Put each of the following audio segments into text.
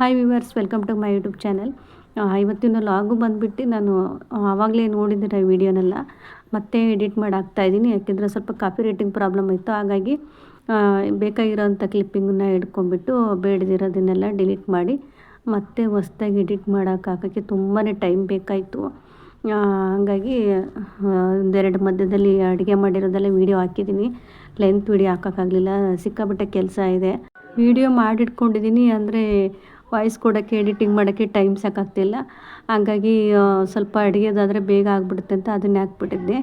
Hi viewers welcome to my YouTube channel ಇವತ್ತಿನ ಲಾಗು ಬಂದುಬಿಟ್ಟು ನಾನು ಆವಾಗಲೇ ನೋಡಿದ್ದೀರ ವಿಡಿಯೋನೆಲ್ಲ, ಮತ್ತೆ ಎಡಿಟ್ ಮಾಡಾಕ್ತಾ ಹಾಕ್ತಾಯಿದ್ದೀನಿ ಯಾಕೆಂದರೆ ಸ್ವಲ್ಪ ಕಾಪಿ ರೇಟಿಂಗ್ ಪ್ರಾಬ್ಲಮ್ ಇತ್ತು. ಹಾಗಾಗಿ ಬೇಕಾಗಿರೋಂಥ ಕ್ಲಿಪ್ಪಿಂಗನ್ನ ಹಿಡ್ಕೊಂಡ್ಬಿಟ್ಟು ಬೇಡದಿರೋದನ್ನೆಲ್ಲ ಡಿಲೀಟ್ ಮಾಡಿ, ಮತ್ತೆ ಹೊಸ್ದಾಗಿ ಎಡಿಟ್ ಮಾಡೋಕೆ ಹಾಕೋಕ್ಕೆ ತುಂಬಾ ಟೈಮ್ ಬೇಕಾಯಿತು. ಹಾಗಾಗಿ ಒಂದೆರಡು ಮಧ್ಯದಲ್ಲಿ ಅಡುಗೆ ಮಾಡಿರೋದೆಲ್ಲ ವೀಡಿಯೋ ಹಾಕಿದ್ದೀನಿ. ಲೆಂತ್ ವೀಡಿಯೋ ಹಾಕೋಕ್ಕಾಗಲಿಲ್ಲ. ಸಿಕ್ಕಾಪಟ್ಟೆ ಕೆಲಸ ಇದೆ. ವಿಡಿಯೋ ಮಾಡಿಟ್ಕೊಂಡಿದ್ದೀನಿ. ಅಂದರೆ ವಾಯ್ಸ್ ಕೊಡೋಕ್ಕೆ, ಎಡಿಟಿಂಗ್ ಮಾಡೋಕ್ಕೆ ಟೈಮ್ ಸಾಕಾಗ್ತಿಲ್ಲ. ಹಾಗಾಗಿ ಸ್ವಲ್ಪ ಅಡುಗೆದಾದರೆ ಬೇಗ ಆಗಿಬಿಡುತ್ತೆ ಅಂತ ಅದನ್ನೇ ಹಾಕ್ಬಿಟ್ಟಿದ್ದೆ.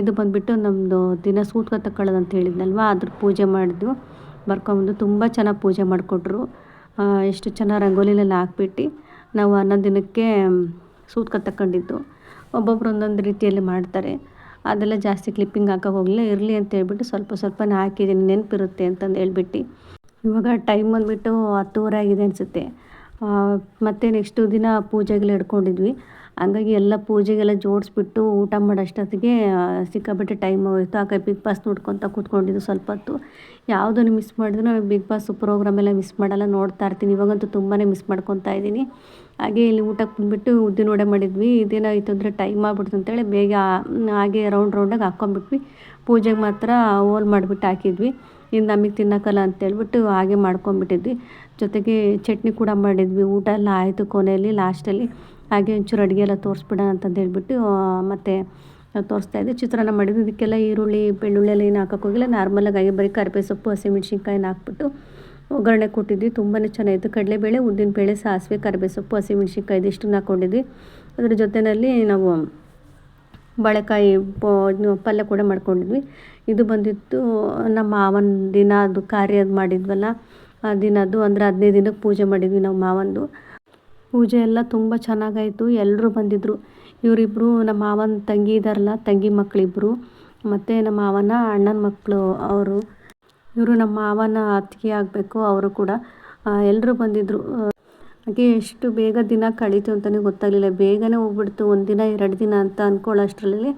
ಇದು ಬಂದುಬಿಟ್ಟು ನಮ್ಮದು ದಿನ ಸೂತ್ಕ ತಗೊಳ್ಳೋದು ಅಂತ ಹೇಳಿದ್ನಲ್ವ ಅದ್ರ ಪೂಜೆ ಮಾಡಿದ್ವು ಬರ್ಕೊಂಬಂದು ತುಂಬ ಚೆನ್ನಾಗಿ ಪೂಜೆ ಮಾಡಿಕೊಟ್ರು. ಎಷ್ಟು ಚೆನ್ನಾಗಿ ರಂಗೋಲಿಲೆಲ್ಲ ಹಾಕ್ಬಿಟ್ಟು ನಾವು ಹನ್ನೊಂದು ದಿನಕ್ಕೆ ಸೂತ್ಕ ತಗೊಂಡಿದ್ದು ಒಬ್ಬೊಬ್ರು ಒಂದೊಂದು ರೀತಿಯಲ್ಲಿ ಮಾಡ್ತಾರೆ. ಅದೆಲ್ಲ ಜಾಸ್ತಿ ಕ್ಲಿಪ್ಪಿಂಗ್ ಹಾಕೋ ಹೋಗಲಿಲ್ಲ. ಇರಲಿ ಅಂತ ಹೇಳ್ಬಿಟ್ಟು ಸ್ವಲ್ಪ ಸ್ವಲ್ಪನೇ ಹಾಕಿದ್ದೀನಿ, ನೆನಪಿರುತ್ತೆ ಅಂತಂದು ಹೇಳ್ಬಿಟ್ಟು. ಇವಾಗ ಟೈಮ್ ಬಂದುಬಿಟ್ಟು ಹತ್ತುವರೆ ಆಗಿದೆ ಅನಿಸುತ್ತೆ. ಮತ್ತು ನೆಕ್ಸ್ಟು ದಿನ ಪೂಜೆಗೆಲ್ಲ ಇಡ್ಕೊಂಡಿದ್ವಿ ಹಂಗಾಗಿ ಎಲ್ಲ ಪೂಜೆಗೆಲ್ಲ ಜೋಡಿಸ್ಬಿಟ್ಟು ಊಟ ಮಾಡೋಷ್ಟೊತ್ತಿಗೆ ಸಿಕ್ಕಾಬಿಟ್ಟೆ ಟೈಮ್ ಹೋಯಿತು. ಆಗ ಬಿಗ್ ಬಾಸ್ ನೋಡ್ಕೊತ ಕೂತ್ಕೊಂಡಿದ್ದು ಸ್ವಲ್ಪ ಹೊತ್ತು. ಯಾವುದನ್ನು ಮಿಸ್ ಮಾಡಿದ್ರು ನಾನು ಬಿಗ್ ಬಾಸ್ ಪ್ರೋಗ್ರಾಮೆಲ್ಲ ಮಿಸ್ ಮಾಡಲ್ಲ, ನೋಡ್ತಾ ಇರ್ತೀನಿ. ಇವಾಗಂತೂ ತುಂಬಾ ಮಿಸ್ ಮಾಡ್ಕೊತಾ ಇದ್ದೀನಿ. ಹಾಗೆ ಇಲ್ಲಿ ಊಟಕ್ಕೆ ಬಂದುಬಿಟ್ಟು ಉದ್ದಿನ ವಡೆ ಮಾಡಿದ್ವಿ. ಇದೇನಾಯಿತು ಅಂದರೆ ಟೈಮ್ ಆಗ್ಬಿಡ್ತು ಅಂತೇಳಿ ಬೇಗ, ಹಾಗೆ ರೌಂಡ್ ರೌಂಡಾಗಿ ಹಾಕ್ಕೊಂಬಿಟ್ವಿ ಪೂಜೆಗೆ ಮಾತ್ರ ಹೋಲ್ ಮಾಡಿಬಿಟ್ಟು ಹಾಕಿದ್ವಿ. ಇನ್ನು ನಮಗೆ ತಿನ್ನೋಕ್ಕಲ್ಲ ಅಂತೇಳ್ಬಿಟ್ಟು ಹಾಗೆ ಮಾಡ್ಕೊಂಬಿಟ್ಟಿದ್ವಿ. ಜೊತೆಗೆ ಚಟ್ನಿ ಕೂಡ ಮಾಡಿದ್ವಿ. ಊಟ ಎಲ್ಲ ಆಯಿತು ಕೊನೆಯಲ್ಲಿ, ಲಾಸ್ಟಲ್ಲಿ. ಹಾಗೆ ಒಂಚೂರು ಅಡುಗೆ ಎಲ್ಲ ತೋರಿಸ್ಬಿಡೋಣ ಅಂತಂದು ಹೇಳ್ಬಿಟ್ಟು ಮತ್ತು ತೋರಿಸ್ತಾಯಿದ್ದೆ ಚಿತ್ರಾನ್ನ ಮಾಡಿದ್ವಿ. ಇದಕ್ಕೆಲ್ಲ ಈರುಳ್ಳಿ, ಬೆಳ್ಳುಳ್ಳಿ ಎಲ್ಲ ಏನು ಹಾಕೋಕೆ ಹೋಗಿಲ್ಲ. ನಾರ್ಮಲಾಗಿ ಹಾಗೆ ಬರೀ ಕರಿಬೇವು ಸೊಪ್ಪು ಹಸಿಮೆಣ್ಸಿನ್ಕಾಯಿನ ಹಾಕ್ಬಿಟ್ಟು ಒಗ್ಗರಣೆ ಕೊಟ್ಟಿದ್ವಿ. ತುಂಬಾ ಚೆನ್ನಾಗಿತ್ತು. ಕಡಲೆಬೇಳೆ ಉದ್ದಿನಬೇಳೆ ಸಾಸಿವೆ, ಕರಿಬೇವು ಸೊಪ್ಪು, ಹಸಿಮೆಣ್ಸಿನ್ಕಾಯಿ ಇದಿಷ್ಟನ್ನು ಹಾಕ್ಕೊಂಡಿದ್ವಿ. ಅದ್ರ ಜೊತೆಯಲ್ಲಿ ನಾವು ಬಾಳೆಕಾಯಿ ಪಲ್ಯ ಕೂಡ ಮಾಡ್ಕೊಂಡಿದ್ವಿ. ಇದು ಬಂದಿತ್ತು, ನಮ್ಮ ಮಾವನ ದಿನ ಅದು ಕಾರ್ಯ ಮಾಡಿದ್ವಲ್ಲ, ಆ ದಿನದ್ದು ಅಂದರೆ ಹದಿನೈದು ದಿನಕ್ಕೆ ಪೂಜೆ ಮಾಡಿದ್ವಿ ನಾವು ಮಾವಂದು. ಪೂಜೆ ಎಲ್ಲ ತುಂಬ ಚೆನ್ನಾಗಾಯಿತು ಎಲ್ಲರೂ ಬಂದಿದ್ದರು ಇವರಿಬ್ಬರು ನಮ್ಮ ಮಾವನ ತಂಗಿ ಇದ್ದಾರಲ್ಲ ತಂಗಿ ಮಕ್ಕಳಿಬ್ಬರು ಮತ್ತು ನಮ್ಮ ಮಾವನ ಅಣ್ಣನ ಮಕ್ಕಳು ಅವರು. ಇವರು ನಮ್ಮ ಮಾವನ ಅತ್ತಿಗೆ ಆಗಬೇಕು, ಅವರು ಕೂಡ. ಎಲ್ಲರೂ ಬಂದಿದ್ದರು ಹಾಗೆ ಎಷ್ಟು ಬೇಗ ದಿನ ಕಳೀತು ಅಂತಲೇ ಗೊತ್ತಾಗಲಿಲ್ಲ. ಬೇಗನೆ ಹೋಗ್ಬಿಡ್ತು ಒಂದು ದಿನ ಎರಡು ದಿನ ಅಂತ ಅಂದ್ಕೊಳ್ಳೋಷ್ಟರಲ್ಲಿ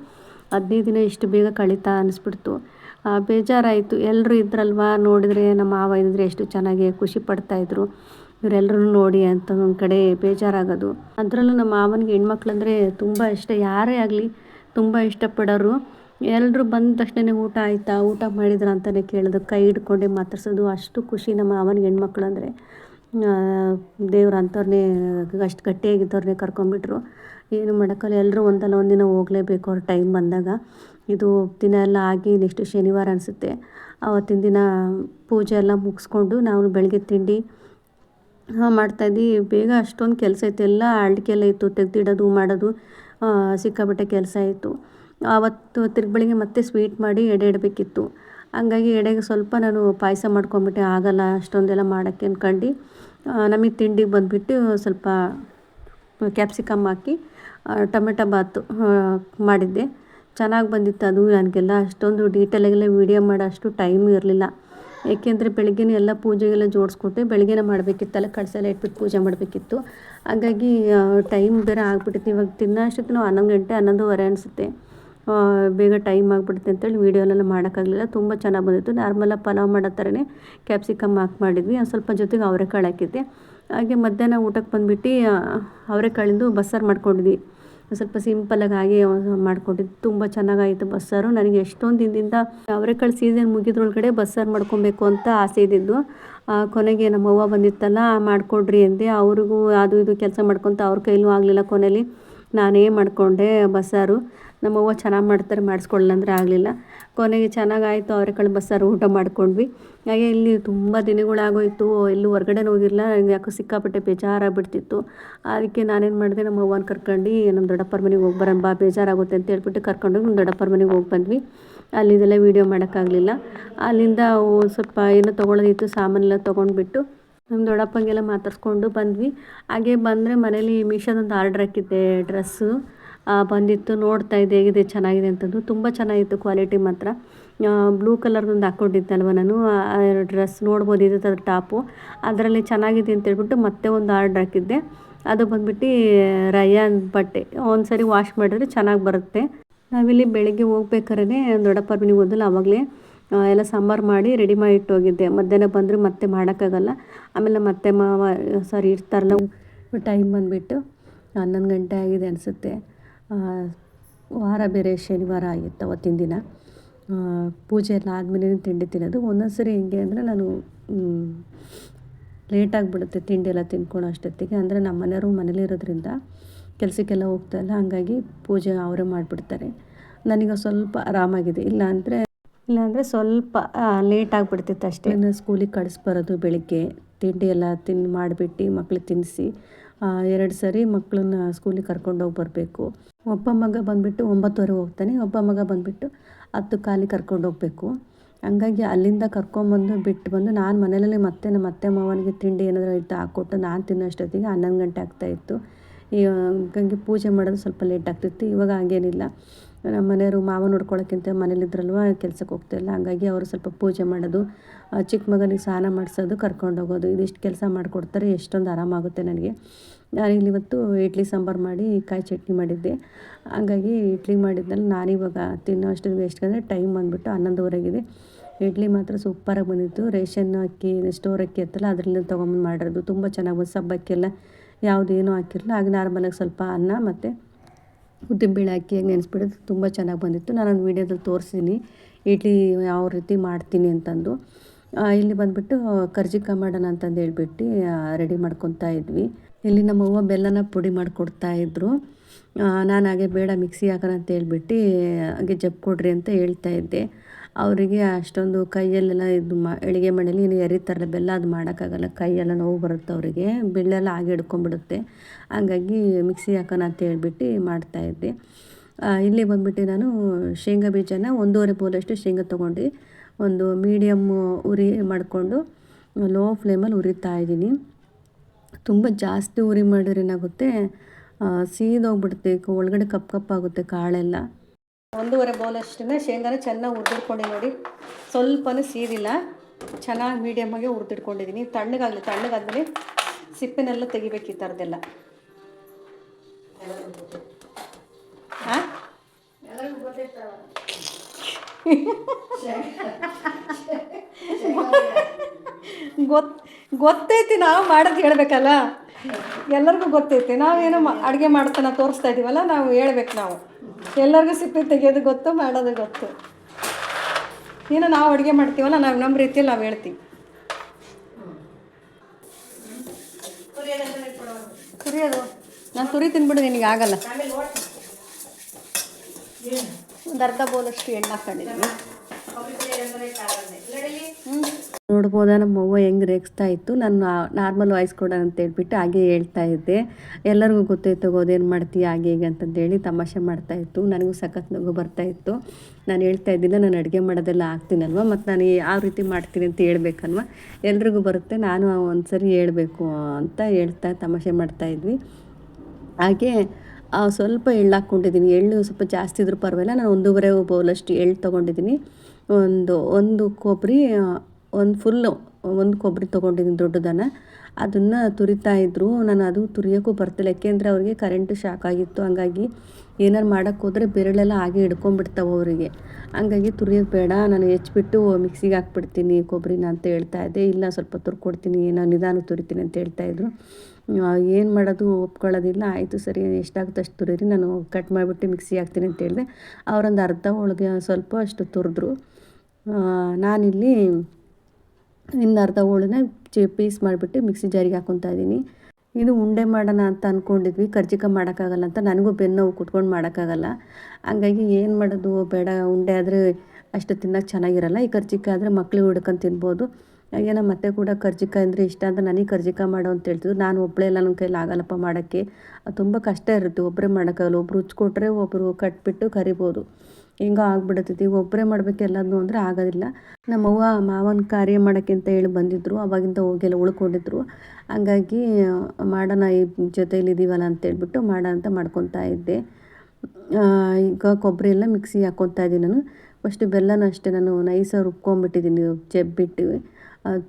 ಹದಿನೈದು ದಿನ ಇಷ್ಟು ಬೇಗ ಕಳೀತಾ ಅನ್ನಿಸ್ಬಿಡ್ತು ಬೇಜಾರಾಯಿತು. ಎಲ್ಲರೂ ಇದ್ರಲ್ವಾ? ನೋಡಿದರೆ ನಮ್ಮ ಮಾವ ಇದ್ದರೆ ಎಷ್ಟು ಚೆನ್ನಾಗಿ ಖುಷಿ ಪಡ್ತಾಯಿದ್ರು ಇವರೆಲ್ಲರೂ ನೋಡಿ ಅಂತ ಒಂದು ಕಡೆ ಬೇಜಾರಾಗೋದು. ಅದರಲ್ಲೂ ನಮ್ಮ ಮಾವನಿಗೆ ಹೆಣ್ಮಕ್ಳಂದರೆ ತುಂಬ ಇಷ್ಟ. ಯಾರೇ ಆಗಲಿ ತುಂಬ ಇಷ್ಟಪಡೋರು. ಎಲ್ಲರೂ ಬಂದ ತಕ್ಷಣವೇ ಊಟ ಆಯಿತಾ? ಊಟ ಮಾಡಿದ್ರ ಅಂತಲೇ ಕೇಳೋದು ಕೈ ಹಿಡ್ಕೊಂಡೆ ಮಾತಾಡ್ಸೋದು ಅಷ್ಟು ಖುಷಿ ನಮ್ಮ ಮಾವನಿಗೆ ಹೆಣ್ಮಕ್ಳು ಅಂದರೆ. ದೇವ್ರು ಅಂಥವ್ರನ್ನೇ ಅಷ್ಟು ಗಟ್ಟಿಯಾಗಿದ್ದವ್ರನ್ನೇ ಕರ್ಕೊಂಬಿಟ್ರು ಏನು ಮಾಡೋಕ್ಕಲ್ಲ, ಎಲ್ಲರೂ ಒಂದಲ್ಲ ಒಂದಿನ ಹೋಗಲೇಬೇಕು ಅವ್ರ ಟೈಮ್ ಬಂದಾಗ. ಇದು ದಿನ ಎಲ್ಲ ಆಗಿ ನೆಕ್ಸ್ಟ್ ಶನಿವಾರ ಅನಿಸುತ್ತೆ. ಆವತ್ತಿನ ದಿನ ಪೂಜೆ ಎಲ್ಲ ಮುಗಿಸ್ಕೊಂಡು ನಾವು ಬೆಳಗ್ಗೆ ತಿಂಡಿ ಮಾಡ್ತಾಯಿದ್ವಿ ಬೇಗ ಅಷ್ಟೊಂದು ಕೆಲಸ ಇತ್ತು. ಎಲ್ಲ ಅಳ್ಕೆಲ್ಲ ಇತ್ತು. ತೆಗ್ದಿಡೋದು, ಮಾಡೋದು ಸಿಕ್ಕಾಪಟ್ಟೆ ಕೆಲಸ ಇತ್ತು. ಆವತ್ತು ತಿರ್ಗಿ ಮತ್ತೆ ಸ್ವೀಟ್ ಮಾಡಿ ಎಡೆ ಇಡಬೇಕಿತ್ತು. ಹಂಗಾಗಿ ಎಡೆಗೆ ಸ್ವಲ್ಪ ನಾನು ಪಾಯಸ ಮಾಡ್ಕೊಂಬಿಟ್ಟೆ. ಆಗಲ್ಲ ಅಷ್ಟೊಂದೆಲ್ಲ ಮಾಡೋಕ್ಕೆ ಅಂದ್ಕೊಂಡು ನಮಗೆ ತಿಂಡಿಗೆ ಬಂದುಬಿಟ್ಟು ಸ್ವಲ್ಪ ಕ್ಯಾಪ್ಸಿಕಮ್ ಹಾಕಿ ಟೊಮೆಟೊ ಬಾತು ಮಾಡಿದ್ದೆ. ಚೆನ್ನಾಗಿ ಬಂದಿತ್ತು ಅದು ನನಗೆಲ್ಲ. ಅಷ್ಟೊಂದು ಡೀಟೇಲಾಗೆಲ್ಲ ವೀಡಿಯೋ ಮಾಡೋ ಅಷ್ಟು ಟೈಮ್ ಇರಲಿಲ್ಲ. ಏಕೆಂದರೆ ಬೆಳಗ್ಗೆನೇ ಎಲ್ಲ ಪೂಜೆಗೆಲ್ಲ ಜೋಡಿಸ್ಕೊಟ್ಟೆ ಬೆಳಗ್ಗೆನೇ ಮಾಡಬೇಕಿತ್ತಲ್ಲ, ಕಳಸೆಲ್ಲ ಇಟ್ಬಿಟ್ಟು ಪೂಜೆ ಮಾಡಬೇಕಿತ್ತು. ಹಾಗಾಗಿ ಟೈಮ್ ಬೇರೆ ಆಗ್ಬಿಟ್ಟಿತ್ತು. ಇವಾಗ ತಿನ್ನೋ ಅಷ್ಟೊತ್ತಿಗೆ ಹನ್ನೊಂದು ಗಂಟೆ, ಹನ್ನೊಂದುವರೆ ಅನಿಸುತ್ತೆ. ಬೇಗ ಟೈಮ್ ಆಗಿಬಿಡುತ್ತೆ ಅಂತೇಳಿ ವೀಡಿಯೋಲೆಲ್ಲ ಮಾಡೋಕ್ಕಾಗಲಿಲ್ಲ. ತುಂಬ ಚೆನ್ನಾಗಿ ಬಂದಿತ್ತು. ನಾರ್ಮಲಾಗಿ ಪಲಾವ್ ಮಾಡೋ ಥರನೇ ಕ್ಯಾಪ್ಸಿಕಮ್ ಹಾಕಿ ಮಾಡಿದ್ವಿ. ಸ್ವಲ್ಪ ಜೊತೆಗೆ ಅವರೆಕಾಳು ಹಾಕಿದ್ದೆ. ಹಾಗೆ ಮಧ್ಯಾಹ್ನ ಊಟಕ್ಕೆ ಬಂದುಬಿಟ್ಟು ಅವರೆಕಾಳಿಂದು ಬಸ್ಸಾರು ಮಾಡ್ಕೊಂಡಿದ್ವಿ. ಸ್ವಲ್ಪ ಸಿಂಪಲಾಗಿ ಹಾಗೆ ಮಾಡ್ಕೊಂಡಿದ್ದು ತುಂಬ ಚೆನ್ನಾಗಾಯಿತು ಬಸ್ಸಾರು. ನನಗೆ ಎಷ್ಟೊಂದು ದಿನದಿಂದ ಅವರೆಕಾಳು ಸೀಸನ್ ಮುಗಿದ್ರೊಳಗಡೆ ಬಸ್ಸಾರು ಮಾಡ್ಕೊಬೇಕು ಅಂತ ಆಸೆ ಇದ್ದಿದ್ದು. ಕೊನೆಗೆ ನಮ್ಮ ಅವ್ವ ಬಂದಿತ್ತಲ್ಲ, ಮಾಡಿಕೊಡ್ರಿ ಅಂದೆ. ಅವ್ರಿಗೂ ಅದು ಇದು ಕೆಲಸ ಮಾಡ್ಕೊತ ಅವ್ರ ಕೈಲೂ ಆಗಲಿಲ್ಲ ಕೊನೆಯಲ್ಲಿ ನಾನೇ ಮಾಡಿಕೊಂಡೆ ಬಸ್ಸಾರು. ನಮ್ಮವ್ವ ಚೆನ್ನಾಗಿ ಮಾಡ್ತಾರೆ ಮಾಡಿಸ್ಕೊಳ್ಳಲ್ಲ ಅಂದರೆ ಆಗಲಿಲ್ಲ. ಕೊನೆಗೆ ಚೆನ್ನಾಗಾಯಿತು ಅವರೆಕಾಳು ಬಸ್ಸಾರು ಊಟ ಮಾಡ್ಕೊಂಡ್ವಿ. ಹಾಗೆ ಇಲ್ಲಿ ತುಂಬ ದಿನಗಳಾಗೋಯಿತು, ಎಲ್ಲೂ ಹೊರ್ಗಡೆ ಹೋಗಿರಲಿಲ್ಲ ನನಗೆ ಯಾಕೋ ಸಿಕ್ಕಾಪಟ್ಟೆ ಬೇಜಾರಾಗ್ಬಿಡ್ತಿತ್ತು. ಅದಕ್ಕೆ ನಾನೇನು ಮಾಡಿದೆ, ನಮ್ಮ ಅವ್ವನ ಕರ್ಕೊಂಡು, ನಮ್ಮ ದೊಡ್ಡಪ್ಪರ ಮನೆಗೆ ಹೋಗಿ ಬರೋಣ ಬಾ, ಬೇಜಾರಾಗುತ್ತೆ ಅಂತ ಹೇಳ್ಬಿಟ್ಟು ಕರ್ಕೊಂಡು ನಮ್ಮ ದೊಡ್ಡಪ್ಪರ ಮನೆಗೆ ಹೋಗಿ ಬಂದ್ವಿ. ಅಲ್ಲಿದೆಲ್ಲ ವೀಡಿಯೋ ಮಾಡೋಕ್ಕಾಗಲಿಲ್ಲ. ಅಲ್ಲಿಂದ ಸ್ವಲ್ಪ ಏನೋ ತೊಗೊಳೋದಿತ್ತು, ಸಾಮಾನೆಲ್ಲ ತೊಗೊಂಡ್ಬಿಟ್ಟು ನಮ್ಮ ದೊಡ್ಡಪ್ಪಂಗೆಲ್ಲ ಮಾತಾಡ್ಸ್ಕೊಂಡು ಬಂದ್ವಿ. ಹಾಗೆ ಬಂದರೆ ಮನೇಲಿ ಮೀಶೋದೊಂದು ಆರ್ಡ್ರ್ ಹಾಕಿದ್ದೆ, ಡ್ರೆಸ್ಸು. ಬಂದಿತ್ತು. ನೋಡ್ತಾ ಇದ್ದೆ, ಹೇಗಿದೆ, ಚೆನ್ನಾಗಿದೆ ಅಂತಂದು. ತುಂಬ ಚೆನ್ನಾಗಿತ್ತು ಕ್ವಾಲಿಟಿ ಮಾತ್ರ. ಬ್ಲೂ ಕಲರ್ದೊಂದು ಹಾಕ್ಕೊಂಡಿದ್ದಲ್ವ ನಾನು. ಡ್ರೆಸ್ ನೋಡ್ಬೋದು ಇದೆ ಅದ್ರ ಟಾಪು. ಅದರಲ್ಲಿ ಚೆನ್ನಾಗಿದೆ ಅಂತೇಳ್ಬಿಟ್ಟು ಮತ್ತೆ ಒಂದು ಆರ್ಡ್ರ್ ಹಾಕಿದ್ದೆ. ಅದು ಬಂದ್ಬಿಟ್ಟು, ರಯಾನ್ ಬಟ್ಟೆ. ಒಂದ್ಸರಿ ವಾಶ್ ಮಾಡಿದ್ರೆ ಚೆನ್ನಾಗಿ ಬರುತ್ತೆ. ನಾವಿಲ್ಲಿ ಬೆಳಗ್ಗೆ ಹೋಗ್ಬೇಕಾದ್ರೆ ದೊಡ್ಡಪ್ಪ ಮನೆಗೆ ಹೋದಲ್ಲ ಆವಾಗಲೇ ಎಲ್ಲ ಸಾಂಬಾರು ಮಾಡಿ ರೆಡಿ ಮಾಡಿ ಇಟ್ಟೋಗಿದ್ದೆ. ಮಧ್ಯಾಹ್ನ ಬಂದರೆ ಮತ್ತೆ ಮಾಡೋಕ್ಕಾಗಲ್ಲ. ಆಮೇಲೆ ಮತ್ತೆ ಮಾವ, ಸಾರಿ, ಇರ್ತಾರಲ್ಲ, ಟೈಮ್ ಬಂದುಬಿಟ್ಟು ಹನ್ನೊಂದು ಗಂಟೆ ಆಗಿದೆ ಅನಿಸುತ್ತೆ. ವಾರ ಬೇರೆ ಶನಿವಾರ ಆಗಿತ್ತು ಅವತ್ತಿನ ದಿನ. ಪೂಜೆ ಎಲ್ಲ ಆದಮೇಲೆ ತಿಂಡಿ ತಿನ್ನೋದು? ಒಂದೊಂದು ಸರಿ ಹೆಂಗೆ ಅಂದರೆ ನಾನು ಲೇಟಾಗಿಬಿಡುತ್ತೆ ತಿಂಡಿ ಎಲ್ಲ ತಿನ್ಕೊಳ್ಳೋ ಅಷ್ಟೊತ್ತಿಗೆ. ಅಂದರೆ ನಮ್ಮ ಮನೆಯವರು ಮನೇಲಿರೋದ್ರಿಂದ ಕೆಲಸಕ್ಕೆಲ್ಲ ಹೋಗ್ತಾಯಿಲ್ಲ ಹಾಗಾಗಿ ಪೂಜೆ ಅವರೇ ಮಾಡಿಬಿಡ್ತಾರೆ. ನನಗೆ ಸ್ವಲ್ಪ ಆರಾಮಾಗಿದೆ. ಇಲ್ಲ ಅಂದರೆ ಇಲ್ಲಾಂದರೆ ಸ್ವಲ್ಪ ಲೇಟ್ ಆಗಿಬಿಡ್ತಿತ್ತು ಅಷ್ಟೇ. ಸ್ಕೂಲಿಗೆ ಕಳಿಸ್ಬರೋದು ಬೆಳಿಗ್ಗೆ. ತಿಂಡಿ ಎಲ್ಲ ತಿಂದು ಮಾಡಿಬಿಟ್ಟು ಮಕ್ಳಿಗೆ ತಿನ್ನಿಸಿ ಎರಡು ಸರಿ ಮಕ್ಕಳನ್ನ ಸ್ಕೂಲಿಗೆ ಕರ್ಕೊಂಡೋಗಿ ಬರಬೇಕು. ಒಬ್ಬ ಮಗ ಬಂದುಬಿಟ್ಟು ಒಂಬತ್ತುವರೆ ಹೋಗ್ತಾನೆ, ಒಬ್ಬ ಮಗ ಬಂದುಬಿಟ್ಟು ಹತ್ತು ಕಾಲಿಗೆ ಕರ್ಕೊಂಡು ಹೋಗಬೇಕು. ಹಂಗಾಗಿ ಅಲ್ಲಿಂದ ಕರ್ಕೊಂಬಂದು ಬಿಟ್ಟು ಬಂದು ನಾನು ಮನೆಯಲ್ಲಿ ಮತ್ತೆ ನಮ್ಮ ಅತ್ತೆ ಮಾವನಿಗೆ ತಿಂಡಿ ಏನಾದರೂ ಇತ್ತು ಹಾಕ್ಕೊಟ್ಟು ನಾನು ತಿನ್ನೋ ಅಷ್ಟೊತ್ತಿಗೆ ಹನ್ನೊಂದು ಗಂಟೆ ಆಗ್ತಾಯಿತ್ತು ಹಂಗಾಗಿ ಪೂಜೆ ಮಾಡೋದು ಸ್ವಲ್ಪ ಲೇಟ್ ಆಗ್ತಿತ್ತು, ಇವಾಗ ಹಾಗೇನಿಲ್ಲ. ನಮ್ಮ ಮನೆಯವರು ಮಾವ ನೋಡ್ಕೊಳಕ್ಕಿಂತ ಮನೇಲಿದ್ರಲ್ವ, ಕೆಲ್ಸಕ್ಕೆ ಹೋಗ್ತಾಯಿಲ್ಲ ಹಂಗಾಗಿ ಅವರು ಸ್ವಲ್ಪ ಪೂಜೆ ಮಾಡೋದು ಚಿಕ್ಕ ಮಗನಿಗೆ ಸ್ನಾನ ಮಾಡಿಸೋದು, ಕರ್ಕೊಂಡು ಹೋಗೋದು, ಇದಿಷ್ಟು ಕೆಲಸ ಮಾಡಿಕೊಡ್ತಾರೆ. ಎಷ್ಟೊಂದು ಆರಾಮಾಗುತ್ತೆ ನನಗೆ. ನಾನಿಲ್ಲಿ ಇವತ್ತು ಇಡ್ಲಿ ಸಾಂಬಾರು ಮಾಡಿ ಕಾಯಿ ಚಟ್ನಿ ಮಾಡಿದ್ದೆ. ಹಂಗಾಗಿ ಇಡ್ಲಿ ಮಾಡಿದ್ಮೇಲೆ ನಾನಿವಾಗ ತಿನ್ನೋ ಅಷ್ಟು ವೇಸ್ಟ್ ಅಂದರೆ ಟೈಮ್ ಬಂದುಬಿಟ್ಟು ಹನ್ನೊಂದುವರೆಗಿದೆ. ಇಡ್ಲಿ ಮಾತ್ರ ಸೂಪರಾಗಿ ಬಂದಿತ್ತು. ರೇಷನ್ ಅಕ್ಕಿ ಸ್ಟೋರ್ ಅಕ್ಕಿ ಇತ್ತಲ್ಲ ಅದರಿಂದ ತೊಗೊಂಬಂದು ಮಾಡಿರೋದು. ತುಂಬ ಚೆನ್ನಾಗಿ ಬಂದು ಸಬ್ಬಕ್ಕೆಲ್ಲ ಯಾವುದೇನೂ ಹಾಕಿರಲಿಲ್ಲ. ಆಗ ನಾರ್ಮಲಾಗಿ ಸ್ವಲ್ಪ ಅನ್ನ ಮತ್ತು ಉದ್ದಿನಬೇಳೆ ಹಾಕಿ ಹಂಗೆ ನೆನೆಸ್ಬಿಡೋದು ತುಂಬ ಚೆನ್ನಾಗಿ ಬಂದಿತ್ತು. ನಾನು ಒಂದು ವೀಡಿಯೋದಲ್ಲಿ ತೋರಿಸಿದ್ದೀನಿ ಇಡ್ಲಿ ಯಾವ ರೀತಿ ಮಾಡ್ತೀನಿ ಅಂತಂದು. ಇಲ್ಲಿ ಬಂದುಬಿಟ್ಟು ಕರ್ಜಿಕಾಯಿ ಮಾಡೋಣ ಅಂತಂದು ಹೇಳ್ಬಿಟ್ಟು ರೆಡಿ ಮಾಡ್ಕೊತಾ ಇದ್ವಿ. ಇಲ್ಲಿ ನಮ್ಮ ಅವ್ವ ಬೆಲ್ಲನ ಪುಡಿ ಮಾಡಿಕೊಡ್ತಾ ಇದ್ದರು ನಾನು ಹಾಗೆ ಬೇಡ ಮಿಕ್ಸಿ ಹಾಕೋಣ ಅಂತ ಹೇಳ್ಬಿಟ್ಟು, ಹಾಗೆ ಜಪ್ ಕೊಡ್ರಿ ಅಂತ ಹೇಳ್ತಾ ಇದ್ದೆ. ಅವರಿಗೆ ಅಷ್ಟೊಂದು ಕೈಯಲ್ಲೆಲ್ಲ ಇದು ಮಾ ಅಡುಗೆ ಮನೇಲಿ ಏನು ಎರಿತಾರಲ್ಲ, ಬೆಲ್ಲ ಅದು ಮಾಡೋಕ್ಕಾಗಲ್ಲ. ಕೈಯೆಲ್ಲ ನೋವು ಬರುತ್ತೆ ಅವರಿಗೆ. ಬೆಳ್ಳೆಲ್ಲ ಆಗಿ ಹಿಡ್ಕೊಂಡ್ಬಿಡುತ್ತೆ. ಹಂಗಾಗಿ ಮಿಕ್ಸಿ ಹಾಕೋಣ ಅಂತ ಹೇಳ್ಬಿಟ್ಟು ಮಾಡ್ತಾಯಿದ್ದೆ ಇಲ್ಲಿ ಬಂದುಬಿಟ್ಟು ನಾನು ಶೇಂಗಾ ಬೀಜನ ಒಂದೂವರೆ ಬೌಲಷ್ಟು ಶೇಂಗಾ ತೊಗೊಂಡು ಒಂದು ಮೀಡಿಯಮ್ ಉರಿ ಮಾಡಿಕೊಂಡು ಲೋ ಫ್ಲೇಮಲ್ಲಿ ಉರಿತಾ ಇದ್ದೀನಿ. ತುಂಬ ಜಾಸ್ತಿ ಉರಿ ಮಾಡಿದ್ರೆ ಏನಾಗುತ್ತೆ ಸೀದೋಗ್ಬಿಡುತ್ತೆ. ಒಳಗಡೆ ಕಪ್ ಕಪ್ಪಾಗುತ್ತೆ ಕಾಳೆಲ್ಲ. ಒಂದೂವರೆ ಬೌಲಷ್ಟನ್ನ ಶೇಂಗಾನ ಚೆನ್ನಾಗಿ ಹುರಿದಿಟ್ಕೊಂಡು ನೋಡಿ. ಸ್ವಲ್ಪನೂ ಸೀದಿಲ್ಲ. ಚೆನ್ನಾಗಿ ಮೀಡಿಯಮ್ಮಾಗೆ ಹುರಿದಿಟ್ಕೊಂಡಿದ್ದೀನಿ ತಣ್ಣಗಾಗಲಿ, ತಣ್ಣಗಾದ್ಮೇಲೆ ಸಿಪ್ಪೆನೆಲ್ಲ ತೆಗಿಬೇಕು ಈ ಥರದ್ದೆಲ್ಲ ಹಾಂ ಗೊತ್, ಗೊತ್ತೈತಿ ನಾವು ಮಾಡೋದು ಹೇಳ್ಬೇಕಲ್ಲ? ಎಲ್ಲರಿಗೂ ಗೊತ್ತೈತಿ. ನಾವೇನೋ ಅಡುಗೆ ಮಾಡ್ತಾನ ತೋರಿಸ್ತಾ ಇದ್ದೀವಲ್ಲ ನಾವು ಹೇಳ್ಬೇಕು ನಾವು. ಎಲ್ಲರಿಗೂ ಸಿಪ್ಪೆ ತೆಗೆಯೋದು ಗೊತ್ತು, ಮಾಡೋದು ಗೊತ್ತು. ಏನು ನಾವು ಅಡುಗೆ ಮಾಡ್ತೀವಲ್ಲ, ನಾವು ನಮ್ಮ ರೀತಿಯಲ್ಲಿ ನಾವು ಹೇಳ್ತೀವಿ. ತುರಿಯೋದು ನಾನು ತುರಿ ತಿನ್ಬಿಡು, ನಿನಗೆ ಆಗಲ್ಲ. ಒಂದು ಅರ್ಧ ಬೋಲಷ್ಟು ಎಣ್ಣೆ ಹಾಕೊಂಡಿದ್ದೀನಿ. ನೋಡ್ಬೋದ? ನಮ್ಮ ಅವ್ವ ಹೆಂಗೆ ರೇಗಿಸ್ತಾ ಇತ್ತು. ನಾನು ನಾರ್ಮಲ್ ವಾಯ್ಸ್ ಕೊಡೋಣ ಅಂತ ಹೇಳ್ಬಿಟ್ಟು ಹಾಗೆ ಹೇಳ್ತಾ ಇದ್ದೆ. ಎಲ್ಲರಿಗೂ ಗೊತ್ತಾಯ್ತು ಏನು ಮಾಡ್ತೀಯ, ಹಾಗೆ ಹೀಗೆ ಅಂತಂದೇಳಿ ತಮಾಷೆ ಮಾಡ್ತಾ ಇತ್ತು. ನನಗೂ ಸಖತ್ ನಗು ಬರ್ತಾ ಇತ್ತು. ನಾನು ಹೇಳ್ತಾ ಇದ್ದಿಲ್ಲ, ನಾನು ಅಡುಗೆ ಮಾಡೋದೆಲ್ಲ ಆಗ್ತೀನಲ್ವ ಮತ್ತು ನಾನು ಯಾವ ರೀತಿ ಮಾಡ್ತೀನಿ ಅಂತ ಹೇಳ್ಬೇಕಲ್ವ? ಎಲ್ರಿಗೂ ಬರುತ್ತೆ, ನಾನು ಒಂದು ಸರಿ ಹೇಳಬೇಕು ಅಂತ ಹೇಳ್ತಾ ತಮಾಷೆ ಮಾಡ್ತಾ ಇದ್ವಿ. ಹಾಗೆ ಸ್ವಲ್ಪ ಎಳ್ಳು ಹಾಕ್ಕೊಂಡಿದ್ದೀನಿ ಎಳ್ಳು ಸ್ವಲ್ಪ ಜಾಸ್ತಿ ಇದ್ರೂ ಪರವಾಗಿಲ್ಲ. ನಾನು ಒಂದೂವರೆ ಬೌಲಷ್ಟು ಎಳ್ಳು ತೊಗೊಂಡಿದ್ದೀನಿ. ಒಂದು ಒಂದು ಕೊಬ್ಬರಿ ಒಂದು ಫುಲ್ಲು ಒಂದು ಕೊಬ್ಬರಿ ತೊಗೊಂಡಿದ್ದೀನಿ ದೊಡ್ಡದನ್ನು. ಅದನ್ನು ತುರಿತಾ ಇದ್ದರು ನಾನು ಅದು ತುರಿಯೋಕ್ಕೂ ಬರ್ತಿಲ್ಲ. ಯಾಕೆಂದರೆ ಅವರಿಗೆ ಕರೆಂಟು ಶಾಕ್ ಆಗಿತ್ತು. ಹಂಗಾಗಿ ಏನಾರು ಮಾಡೋಕ್ಕೆ ಹೋದರೆ ಬೆರಳೆಲ್ಲ ಹಾಗೆ ಹಿಡ್ಕೊಂಡ್ಬಿಡ್ತಾವೆ ಅವರಿಗೆ. ಹಂಗಾಗಿ ತುರಿಯೋದು ಬೇಡ. ನಾನು ಹೆಚ್ಚಿಬಿಟ್ಟು ಮಿಕ್ಸಿಗೆ ಹಾಕ್ಬಿಡ್ತೀನಿ ಕೊಬ್ಬರಿನ ಅಂತ ಹೇಳ್ತಾ ಇದ್ದೆ. ಇಲ್ಲ, ಸ್ವಲ್ಪ ತುರ್ಕೊಡ್ತೀನಿ. ಏನೋ ನಿಧಾನ ತುರಿತೀನಿ ಅಂತ ಹೇಳ್ತಾ ಇದ್ರು. ಏನು ಮಾಡೋದು ಒಪ್ಕೊಳ್ಳೋದಿಲ್ಲ. ಆಯಿತು ಸರಿ, ಎಷ್ಟಾಗುತ್ತೆ ಅಷ್ಟು ತುರೀರಿ. ನಾನು ಕಟ್ ಮಾಡಿಬಿಟ್ಟು ಮಿಕ್ಸಿ ಹಾಕ್ತೀನಿ ಅಂತ ಹೇಳಿದೆ. ಅವರೊಂದು ಅರ್ಧ ಒಳಗೆ ಸ್ವಲ್ಪ ಅಷ್ಟು ತುರಿದ್ರು. ನಾನಿಲ್ಲಿ ಇನ್ನು ಅರ್ಧ ಹೋಳನ್ನ ಚೇ, ಪೀಸ್ ಮಾಡಿಬಿಟ್ಟು ಮಿಕ್ಸಿ ಜಾರಿಗೆ ಹಾಕೊತಾ ಇದ್ದೀನಿ. ಇದು ಉಂಡೆ ಮಾಡೋಣ ಅಂತ ಅಂದ್ಕೊಂಡಿದ್ವಿ ಕರ್ಜಿಕ ಮಾಡೋಕ್ಕಾಗಲ್ಲ ಅಂತ ನನಗೂ ಬೆನ್ನೋವು ಕುತ್ಕೊಂಡು ಮಾಡೋಕ್ಕಾಗಲ್ಲ. ಹಂಗಾಗಿ ಏನು ಮಾಡೋದು? ಬೇಡ, ಉಂಡೆ ಆದರೆ ಅಷ್ಟು ತಿನ್ನೋಕೆ ಚೆನ್ನಾಗಿರಲ್ಲ. ಈ ಕರ್ಜಿಕ ಆದರೆ ಮಕ್ಳಿಗೆ ಹುಡ್ಕೊಂಡು ತಿನ್ಬೋದು. ಹಾಗೆ ನಮ್ಮ ಅತ್ತೆ ಕೂಡ ಕರ್ಜಿಕ ಅಂದರೆ ಇಷ್ಟ ಅಂತ ನನಗೆ ಕರ್ಜಿಕ ಮಾಡು ಅಂತ ಹೇಳ್ತಿದ್ರು. ನಾನು ಒಬ್ಬಳೇ ಎಲ್ಲ ನನ್ನ ಕೈಲಿ ಆಗಲ್ಲಪ್ಪ ಮಾಡೋಕ್ಕೆ. ಅದು ತುಂಬ ಕಷ್ಟ ಇರುತ್ತೆ. ಒಬ್ಬರೇ ಮಾಡೋಕ್ಕಾಗಲ್ಲ. ಒಬ್ರು ಕೊಟ್ಟರೆ ಒಬ್ಬರು ಕಟ್ಬಿಟ್ಟು ಕರಿಬೋದು. ಹಿಂಗೆ ಆಗ್ಬಿಡತ್ತೈತಿ ಒಬ್ಬರೇ ಮಾಡ್ಬೇಕು ಎಲ್ಲದನ್ನೂ ಅಂದರೆ ಆಗೋದಿಲ್ಲ. ನಮ್ಮವ್ವ ಮಾವನ ಕಾರ್ಯ ಮಾಡೋಕ್ಕೆ ಅಂತ ಹೇಳಿ ಬಂದಿದ್ದರು ಅವಾಗಿಂದ ಹೋಗೆಲ್ಲ ಉಳ್ಕೊಂಡಿದ್ರು. ಹಂಗಾಗಿ, ಮಾಡೋಣ ಈ ಜೊತೆಲಿ ಇದೀವಲ್ಲ ಅಂತ ಹೇಳ್ಬಿಟ್ಟು ಮಾಡೋಣ ಅಂತ ಮಾಡ್ಕೊತಾ ಇದ್ದೆ. ಈಗ ಕೊಬ್ಬರಿ ಎಲ್ಲ ಮಿಕ್ಸಿ ಹಾಕ್ಕೊತಾ ಇದ್ದೀನಿ ನಾನು. ಫಸ್ಟ್ ಬೆಲ್ಲನೂ ಅಷ್ಟೇ, ನಾನು ನೈಸಾಗಿ ರುಬ್ಕೊಂಬಿಟ್ಟಿದ್ದೀನಿ ಜಬ್ಬಿಟ್ಟು.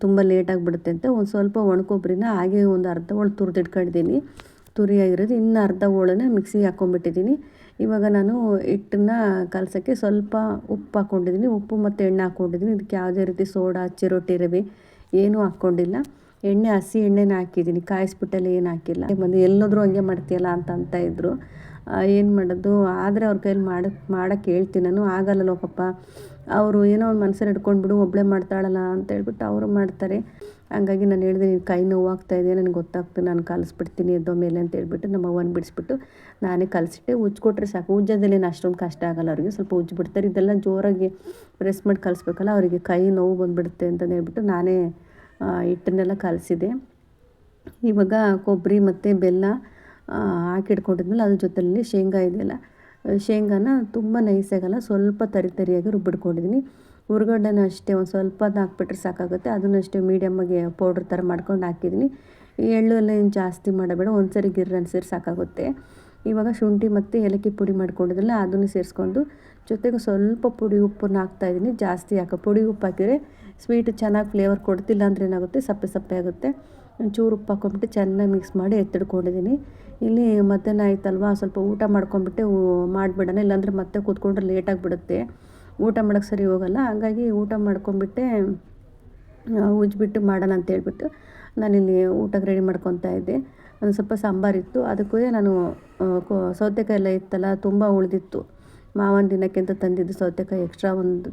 ತುಂಬ ಲೇಟ್ ಆಗಿಬಿಡುತ್ತೆ ಅಂತ. ಒಂದು ಸ್ವಲ್ಪ ಒಣ ಕೊಬ್ಬರಿನ ಹಾಗೆ ಒಂದು ಅರ್ಧ ಹೋಳು ತುರಿದಿಟ್ಕೊಂಡಿದ್ದೀನಿ. ತುರಿಯಾಗಿರೋದು, ಇನ್ನು ಅರ್ಧ ಹೋಳನ್ನ ಮಿಕ್ಸಿಗೆ ಹಾಕ್ಕೊಂಬಿಟ್ಟಿದ್ದೀನಿ ಇವಾಗ ನಾನು ಹಿಟ್ಟನ್ನ ಕಲಸೋಕ್ಕೆ ಸ್ವಲ್ಪ ಉಪ್ಪು ಹಾಕ್ಕೊಂಡಿದ್ದೀನಿ. ಉಪ್ಪು ಮತ್ತು ಎಣ್ಣೆ ಹಾಕ್ಕೊಂಡಿದ್ದೀನಿ. ಇದಕ್ಕೆ ಯಾವುದೇ ರೀತಿ ಸೋಡಾ, ಚಿರೋಟಿ, ರವೆ ಏನೂ ಹಾಕ್ಕೊಂಡಿಲ್ಲ. ಎಣ್ಣೆ, ಹಸಿ ಎಣ್ಣೆನ ಹಾಕಿದ್ದೀನಿ. ಕಾಯಿಸ್ಬಿಟ್ಟಲ್ಲಿ ಏನು ಹಾಕಿಲ್ಲ. ಬಂದು ಎಲ್ಲೋದ್ರೂ ಹಂಗೆ ಮಾಡ್ತೀಯಲ್ಲ ಅಂತ ಅಂತ ಇದ್ದರು ಏನು ಮಾಡೋದು? ಆದರೆ ಅವ್ರ ಕೈಯಲ್ಲಿ ಮಾಡಕ್ಕೆ ಮಾಡೋಕ್ಕೆ ಹೇಳ್ತೀನಿ ನಾನು. ಆಗಲ್ಲಲ್ಲೋ ಪಾಪ ಅವರು ಏನೋ ಒಂದು ಮನಸ್ಸಲ್ಲಿ ಹಿಡ್ಕೊಂಡ್ಬಿಡು ಒಬ್ಬಳೇ ಮಾಡ್ತಾಳಲ್ಲ ಅಂತ ಹೇಳ್ಬಿಟ್ಟು ಅವರು ಮಾಡ್ತಾರೆ. ಹಂಗಾಗಿ ನಾನು ಹೇಳಿದೆ, ನೀನು ಕೈ ನೋವು ಇದೆ ನನಗೆ ಗೊತ್ತಾಗ್ತದೆ ನಾನು ಕಲಿಸ್ಬಿಡ್ತೀನಿ, ಎದ್ದೋ ಮೇಲೆ ಅಂತ ಹೇಳ್ಬಿಟ್ಟು ನಮ್ಮ ಅವ್ವನ ಬಿಡಿಸ್ಬಿಟ್ಟು ನಾನೇ ಕಲಿಸಿಟ್ಟೆ. ಉಜ್ಜಿಕೊಟ್ರೆ ಸಾಕು. ಉಜ್ಜೋದ್ರಲ್ಲಿ ಅಷ್ಟೊಂದು ಕಷ್ಟ ಆಗಲ್ಲ ಅವರಿಗೆ. ಸ್ವಲ್ಪ ಉಜ್ಜಿಬಿಡ್ತಾರೆ ಇದೆಲ್ಲ ಜೋರಾಗಿ ಪ್ರೆಸ್ ಮಾಡಿ ಕಲಿಸ್ಬೇಕಲ್ಲ, ಅವರಿಗೆ ಕೈ ನೋವು ಬಂದುಬಿಡುತ್ತೆ ಅಂತಂದು ಹೇಳ್ಬಿಟ್ಟು ನಾನೇ ಹಿಟ್ಟನ್ನೆಲ್ಲ ಕಲಿಸಿದೆ. ಇವಾಗ ಕೊಬ್ಬರಿ ಮತ್ತು ಬೆಲ್ಲ ಹಾಕಿಟ್ಕೊಂಡಿದ್ಮೇಲೆ ಅದ್ರ ಜೊತೆಯಲ್ಲಿ ಶೇಂಗಾ ಇದೆಯಲ್ಲ ಶೇಂಗಾನ ತುಂಬ ನೈಸಾಗಲ್ಲ ಸ್ವಲ್ಪ ತರಿ ತರಿಯಾಗಿ ರುಬ್ಬಿಡ್ಕೊಂಡಿದ್ದೀನಿ ಹುರ್ಗಡ್ಡೆನ ಅಷ್ಟೇ ಒಂದು ಸ್ವಲ್ಪ ಅದನ್ನ ಹಾಕ್ಬಿಟ್ರೆ ಸಾಕಾಗುತ್ತೆ. ಅದನ್ನು ಅಷ್ಟೇ ಮೀಡಿಯಮ್ಮಾಗಿ ಪೌಡ್ರ್ ಥರ ಮಾಡ್ಕೊಂಡು ಹಾಕಿದ್ದೀನಿ ಎಳ್ಳು ಎಲ್ಲ ಏನು ಜಾಸ್ತಿ ಮಾಡಬೇಡ ಒಂದು ಸರಿ ಸೇರಿ ಸಾಕಾಗುತ್ತೆ. ಇವಾಗ ಶುಂಠಿ ಮತ್ತು ಏಲಕ್ಕಿ ಪುಡಿ ಮಾಡ್ಕೊಂಡಿದ್ದಲ್ಲ ಅದನ್ನು ಸೇರಿಸ್ಕೊಂಡು ಜೊತೆಗೆ ಸ್ವಲ್ಪ ಪುಡಿ ಉಪ್ಪನ್ನು ಹಾಕ್ತಾಯಿದ್ದೀನಿ ಜಾಸ್ತಿ ಹಾಕೋ, ಪುಡಿ ಉಪ್ಪು ಹಾಕಿದರೆ ಸ್ವೀಟ್ ಚೆನ್ನಾಗಿ ಫ್ಲೇವರ್ ಕೊಡ್ತಿಲ್ಲ ಅಂದರೆ ಏನಾಗುತ್ತೆ, ಸಪ್ಪೆ ಸಪ್ಪೆ ಆಗುತ್ತೆ. ಚೂರು ಉಪ್ಪು ಹಾಕೊಂಡ್ಬಿಟ್ಟು ಚೆನ್ನಾಗಿ ಮಿಕ್ಸ್ ಮಾಡಿ ಎತ್ತಿಡ್ಕೊಂಡಿದ್ದೀನಿ ಇಲ್ಲಿ ಮಧ್ಯಾಹ್ನ ಆಯ್ತಲ್ವ, ಸ್ವಲ್ಪ ಊಟ ಮಾಡ್ಕೊಂಬಿಟ್ಟು ಮಾಡಿಬಿಡೋಣ ಇಲ್ಲಾಂದರೆ ಮತ್ತೆ ಕೂತ್ಕೊಂಡ್ರೆ ಲೇಟಾಗಿಬಿಡುತ್ತೆ ಊಟ ಮಾಡೋಕ್ಕೆ ಸರಿ ಹೋಗಲ್ಲ. ಹಾಗಾಗಿ ಊಟ ಮಾಡ್ಕೊಂಬಿಟ್ಟೆ ಉಜ್ಜಿಬಿಟ್ಟು ಮಾಡೋಣ ಅಂತ ಹೇಳ್ಬಿಟ್ಟು ನಾನಿಲ್ಲಿ ಊಟಕ್ಕೆ ರೆಡಿ ಮಾಡ್ಕೊತಾ ಇದ್ದೆ. ಒಂದು ಸ್ವಲ್ಪ ಸಾಂಬಾರಿತ್ತು ಅದಕ್ಕೂ ನಾನು ಸೌತೆಕಾಯಿ ಎಲ್ಲ ಇತ್ತಲ್ಲ, ತುಂಬ ಉಳಿದಿತ್ತು. ಮಾವನ ದಿನಕ್ಕೆ ಅಂತ ತಂದಿದ್ದು ಸೌತೆಕಾಯಿ ಎಕ್ಸ್ಟ್ರಾ ಒಂದು